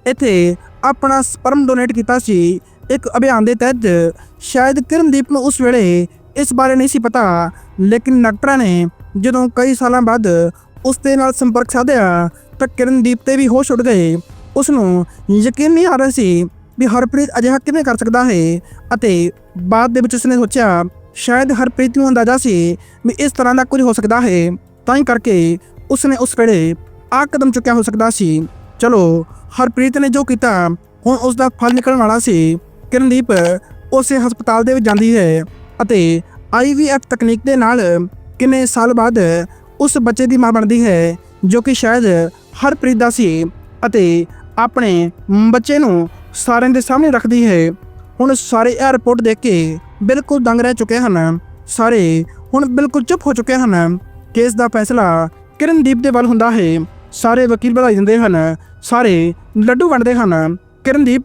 [SPEAKER 1] ਇੱਥੇ ਆਪਣਾ ਸਪਰਮ ਡੋਨੇਟ ਕੀਤਾ ਸੀ। ਇੱਕ ਅਭਿਆਨ ਦੇ ਤਹਿਤ, ਸ਼ਾਇਦ ਕਿਰਨਦੀਪ ਨੂੰ ਉਸ ਵੇਲੇ ਇਸ ਬਾਰੇ ਨਹੀਂ ਸੀ ਪਤਾ, ਲੇਕਿਨ ਡਾਕਟਰਾਂ ਨੇ ਜਦੋਂ ਕਈ ਸਾਲਾਂ ਬਾਅਦ ਉਸ ਦੇ ਨਾਲ ਸੰਪਰਕ ਸਾਧਿਆ, ਤਾਂ ਕਿਰਨਦੀਪ ਤੇ ਵੀ ਹੋਸ਼ ਉੱਡ ਗਏ। ਉਸ ਨੂੰ ਯਕੀਨ ਨਹੀਂ ਆ ਰਿਹਾ ਸੀ ਵੀ ਹਰਪ੍ਰੀਤ ਅਜਿਹਾ ਕਿਵੇਂ ਕਰ ਸਕਦਾ ਹੈ ਅਤੇ ਬਾਅਦ ਦੇ ਵਿੱਚ ਉਸਨੇ ਸੋਚਿਆ, ਸ਼ਾਇਦ ਹਰਪ੍ਰੀਤ ਨੂੰ ਅੰਦਾਜ਼ਾ ਸੀ ਵੀ ਇਸ ਤਰ੍ਹਾਂ ਦਾ ਕੁਝ ਹੋ ਸਕਦਾ ਹੈ। ਤਾਂ ਹੀ ਕਰਕੇ ਉਸਨੇ ਉਸ ਵੇਲੇ ਆ ਕਦਮ ਚੁੱਕਿਆ ਹੋ ਸਕਦਾ ਸੀ। ਚਲੋ, ਹਰਪ੍ਰੀਤ ਨੇ ਜੋ ਕੀਤਾ, ਹੁਣ ਉਸ ਦਾ ਫਲ ਨਿਕਲਣ ਵਾਲਾ ਸੀ। ਕਿਰਨਦੀਪ ਉਸੇ ਹਸਪਤਾਲ ਦੇ ਵਿੱਚ ਜਾਂਦੀ ਹੈ ਅਤੇ ਆਈਵੀਐਫ ਤਕਨੀਕ ਦੇ ਨਾਲ ਕਿੰਨੇ ਸਾਲ ਬਾਅਦ ਉਸ ਬੱਚੇ ਦੀ ਮਾਂ ਬਣਦੀ ਹੈ, ਜੋ ਕਿ ਸ਼ਾਇਦ ਹਰਪ੍ਰੀਤ ਦਾ ਸੀ ਅਤੇ ਆਪਣੇ ਬੱਚੇ ਨੂੰ ਸਾਰਿਆਂ ਦੇ ਸਾਹਮਣੇ ਰੱਖਦੀ ਹੈ। ਹੁਣ ਸਾਰੇ ਇਹ ਰਿਪੋਰਟ ਦੇਖ ਕੇ ਬਿਲਕੁਲ ਦੰਗ ਰਹਿ ਚੁੱਕੇ ਹਨ। ਸਾਰੇ ਹੁਣ ਬਿਲਕੁਲ ਚੁੱਪ ਹੋ ਚੁੱਕੇ ਹਨ। ਕੇਸ ਦਾ ਫੈਸਲਾ ਕਿਰਨਦੀਪ ਦੇ ਵੱਲ ਹੁੰਦਾ ਹੈ। ਸਾਰੇ ਵਕੀਲ ਵਧਾਈ ਦਿੰਦੇ ਹਨ। ਸਾਰੇ ਲੱਡੂ ਵੰਡਦੇ ਹਨ। ਕਿਰਨਦੀਪ,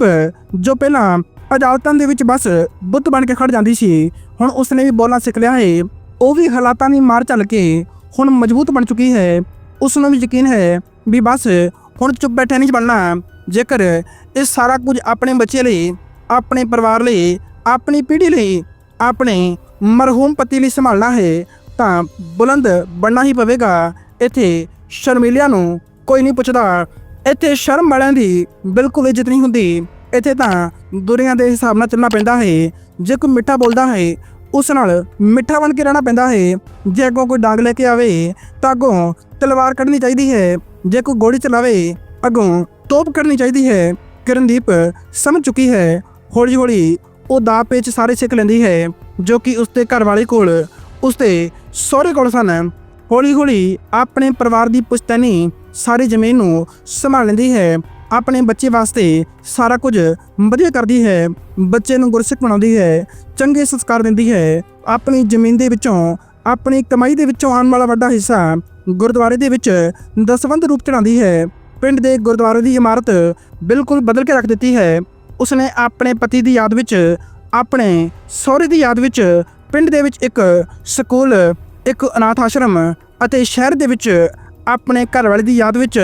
[SPEAKER 1] ਜੋ ਪਹਿਲਾਂ ਅਦਾਲਤਾਂ ਦੇ ਵਿੱਚ ਬਸ ਬੁੱਤ ਬਣ ਕੇ ਖੜ ਜਾਂਦੀ ਸੀ। ਹੁਣ ਉਸਨੇ ਵੀ ਬੋਲਣਾ ਸਿੱਖ ਲਿਆ ਹੈ। ਉਹ ਵੀ ਹਾਲਾਤਾਂ ਦੀ ਮਾਰ ਚੱਲ ਕੇ ਹੁਣ ਮਜ਼ਬੂਤ ਬਣ ਚੁੱਕੀ ਹੈ। ਉਸ ਨੂੰ ਵੀ ਯਕੀਨ ਹੈ ਵੀ ਬਸ ਹੁਣ ਚੁੱਪ ਬੈਠੇ ਨਹੀਂ ਬਣਨਾ। ਜੇਕਰ ਇਹ ਸਾਰਾ ਕੁਝ ਆਪਣੇ ਬੱਚੇ ਲਈ, ਆਪਣੇ ਪਰਿਵਾਰ ਲਈ, ਆਪਣੀ ਪੀੜ੍ਹੀ ਲਈ, ਆਪਣੇ ਮਰਹੂਮ ਪਤੀ ਲਈ ਸੰਭਾਲਣਾ ਹੈ, ਤਾਂ ਬੁਲੰਦ ਬਣਨਾ ਹੀ ਪਵੇਗਾ। ਇੱਥੇ ਸ਼ਰਮੀਲਿਆਂ ਨੂੰ ਕੋਈ ਨਹੀਂ ਪੁੱਛਦਾ। ਇੱਥੇ ਸ਼ਰਮ ਵਾਲਿਆਂ ਦੀ ਬਿਲਕੁਲ ਇੱਜ਼ਤ ਨਹੀਂ ਹੁੰਦੀ। ਇੱਥੇ ਤਾਂ ਦੁਨੀਆ ਦੇ ਹਿਸਾਬ ਨਾਲ ਚੱਲਣਾ ਪੈਂਦਾ ਹੈ। ਜੇ ਕੋਈ ਮਿੱਠਾ ਬੋਲਦਾ ਹੈ, ਉਸ ਨਾਲ ਮਿੱਠਾ ਬਣ ਕੇ ਰਹਿਣਾ ਪੈਂਦਾ ਹੈ। ਜੇ ਅੱਗੋਂ ਕੋਈ ਡਾਂਗ ਲੈ ਕੇ ਆਵੇ, ਤਾਂ ਅੱਗੋਂ ਤਲਵਾਰ ਕੱਢਣੀ ਚਾਹੀਦੀ ਹੈ। ਜੇ ਕੋਈ ਗੋਲੀ ਚਲਾਵੇ, ਅੱਗੋਂ ਤੋਪ ਕੱਢਣੀ ਚਾਹੀਦੀ ਹੈ। ਕਿਰਨਦੀਪ ਸਮਝ ਚੁੱਕੀ ਹੈ। ਹੌਲੀ ਹੌਲੀ ਉਹ ਦਾ ਪੇਚ ਸਾਰੇ ਸਿੱਖ ਲੈਂਦੀ ਹੈ, ਜੋ ਕਿ ਉਸਦੇ ਘਰ ਵਾਲੇ ਕੋਲ ਉਸਦੇ ਸਹੁਰੇ ਕੋਲ ਸਨ। ਹੌਲੀ ਹੌਲੀ ਆਪਣੇ ਪਰਿਵਾਰ ਦੀ ਪੁਸ਼ਤੈਨੀ ਸਾਰੀ ਜ਼ਮੀਨ ਨੂੰ ਸੰਭਾਲ ਲੈਂਦੀ ਹੈ। ਆਪਣੇ ਬੱਚੇ ਵਾਸਤੇ ਸਾਰਾ ਕੁਝ ਵਧੀਆ ਕਰਦੀ ਹੈ, ਬੱਚੇ ਨੂੰ ਗੁਰਸਿੱਖ ਬਣਾਉਂਦੀ ਹੈ, ਚੰਗੇ ਸੰਸਕਾਰ ਦਿੰਦੀ ਹੈ। ਆਪਣੀ ਜ਼ਮੀਨ ਦੇ ਵਿੱਚੋਂ, ਆਪਣੀ ਕਮਾਈ ਦੇ ਵਿੱਚੋਂ ਆਉਣ ਵਾਲਾ ਵੱਡਾ ਹਿੱਸਾ ਗੁਰਦੁਆਰੇ ਦੇ ਵਿੱਚ ਦਸਵੰਧ ਰੂਪ ਚੜਾਉਂਦੀ ਹੈ। ਪਿੰਡ ਦੇ ਗੁਰਦੁਆਰੇ ਦੀ ਇਮਾਰਤ ਬਿਲਕੁਲ ਬਦਲ ਕੇ ਰੱਖ ਦਿੱਤੀ ਹੈ। ਉਸਨੇ ਆਪਣੇ ਪਤੀ ਦੀ ਯਾਦ ਵਿੱਚ, ਆਪਣੇ ਸਹੁਰੇ ਦੀ ਯਾਦ ਵਿੱਚ ਪਿੰਡ ਦੇ ਵਿੱਚ ਇੱਕ ਸਕੂਲ, ਇੱਕ ਅਨਾਥ ਆਸ਼ਰਮ ਅਤੇ ਸ਼ਹਿਰ ਦੇ ਵਿੱਚ ਆਪਣੇ ਘਰ ਵਾਲੇ ਦੀ ਯਾਦ ਵਿੱਚ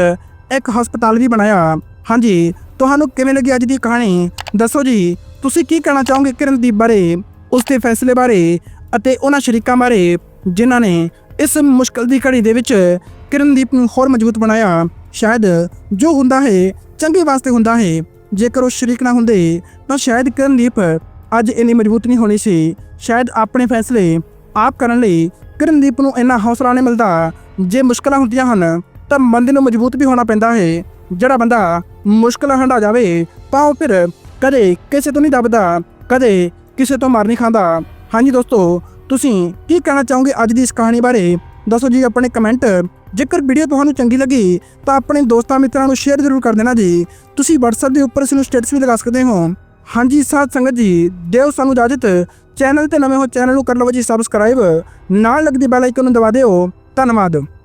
[SPEAKER 1] ਇੱਕ ਹਸਪਤਾਲ ਵੀ ਬਣਾਇਆ। ਹਾਂਜੀ, ਤੁਹਾਨੂੰ ਕਿਵੇਂ ਲੱਗੀ ਅੱਜ ਦੀ ਕਹਾਣੀ? ਦੱਸੋ ਜੀ, ਤੁਸੀਂ ਕੀ ਕਹਿਣਾ ਚਾਹੋਗੇ ਕਿਰਨਦੀਪ ਬਾਰੇ, ਉਸ ਦੇ ਫੈਸਲੇ ਬਾਰੇ ਅਤੇ ਉਹਨਾਂ ਸ਼ਰੀਕਾਂ ਬਾਰੇ ਜਿਨ੍ਹਾਂ ਨੇ ਇਸ ਮੁਸ਼ਕਲ ਦੀ ਘੜੀ ਦੇ ਵਿੱਚ ਕਿਰਨਦੀਪ ਨੂੰ ਹੋਰ ਮਜ਼ਬੂਤ ਬਣਾਇਆ? ਸ਼ਾਇਦ ਜੋ ਹੁੰਦਾ ਹੈ, ਚੰਗੇ ਵਾਸਤੇ ਹੁੰਦਾ ਹੈ। ਜੇਕਰ ਉਹ ਸ਼ਰੀਕ ਨਾ ਹੁੰਦੇ, ਤਾਂ ਸ਼ਾਇਦ ਕਿਰਨਦੀਪ ਅੱਜ ਇੰਨੀ ਮਜ਼ਬੂਤ ਨਹੀਂ ਹੋਣੀ ਸੀ। ਸ਼ਾਇਦ ਆਪਣੇ ਫੈਸਲੇ ਆਪ ਕਰਨ ਲਈ ਕਿਰਨਦੀਪ ਨੂੰ ਇੰਨਾ ਹੌਸਲਾ ਨਹੀਂ ਮਿਲਦਾ। ਜੇ ਮੁਸ਼ਕਲਾਂ ਹੁੰਦੀਆਂ ਹਨ, ਤਾਂ ਬੰਦੇ ਨੂੰ ਮਜ਼ਬੂਤ ਵੀ ਹੋਣਾ ਪੈਂਦਾ ਹੈ। ਜਿਹੜਾ ਬੰਦਾ ਮੁਸ਼ਕਲਾਂ ਹੰਡਾ ਜਾਵੇ, ਤਾਂ ਉਹ ਫਿਰ ਕਦੇ ਕਿਸੇ ਤੋਂ ਨਹੀਂ ਦਬਦਾ, ਕਦੇ ਕਿਸੇ ਤੋਂ ਮਾਰ ਨਹੀਂ ਖਾਂਦਾ। ਹਾਂਜੀ ਦੋਸਤੋ, ਤੁਸੀਂ ਕੀ ਕਹਿਣਾ ਚਾਹੋਗੇ ਅੱਜ ਦੀ ਇਸ ਕਹਾਣੀ ਬਾਰੇ? ਦੱਸੋ ਜੀ ਆਪਣੇ ਕਮੈਂਟ ਜੇਕਰ ਵੀਡੀਓ ਤੁਹਾਨੂੰ ਚੰਗੀ ਲੱਗੀ, ਤਾਂ ਆਪਣੇ ਦੋਸਤਾਂ ਮਿੱਤਰਾਂ ਨੂੰ ਸ਼ੇਅਰ ਜ਼ਰੂਰ ਕਰ ਦੇਣਾ ਜੀ। ਤੁਸੀਂ WhatsApp ਦੇ ਉੱਪਰ ਇਸ ਨੂੰ ਸਟੇਟਸ ਵੀ ਲਗਾ ਸਕਦੇ ਹੋ। ਹਾਂਜੀ ਸਾਥ ਸੰਗਤ ਜੀ, ਦਿਓ ਸਾਨੂੰ ਇਜਾਜ਼ਤ। ਚੈਨਲ ਤੇ ਨਵੇਂ ਹੋ ਚੈਨਲ ਨੂੰ ਕਰ ਲਵੋ ਜੀ ਸਬਸਕ੍ਰਾਈਬ ਨਾਲ ਲੱਗਦੀ ਬੈਲ ਆਈਕਨ ਨੂੰ ਦਬਾ ਦਿਓ। ਧੰਨਵਾਦ।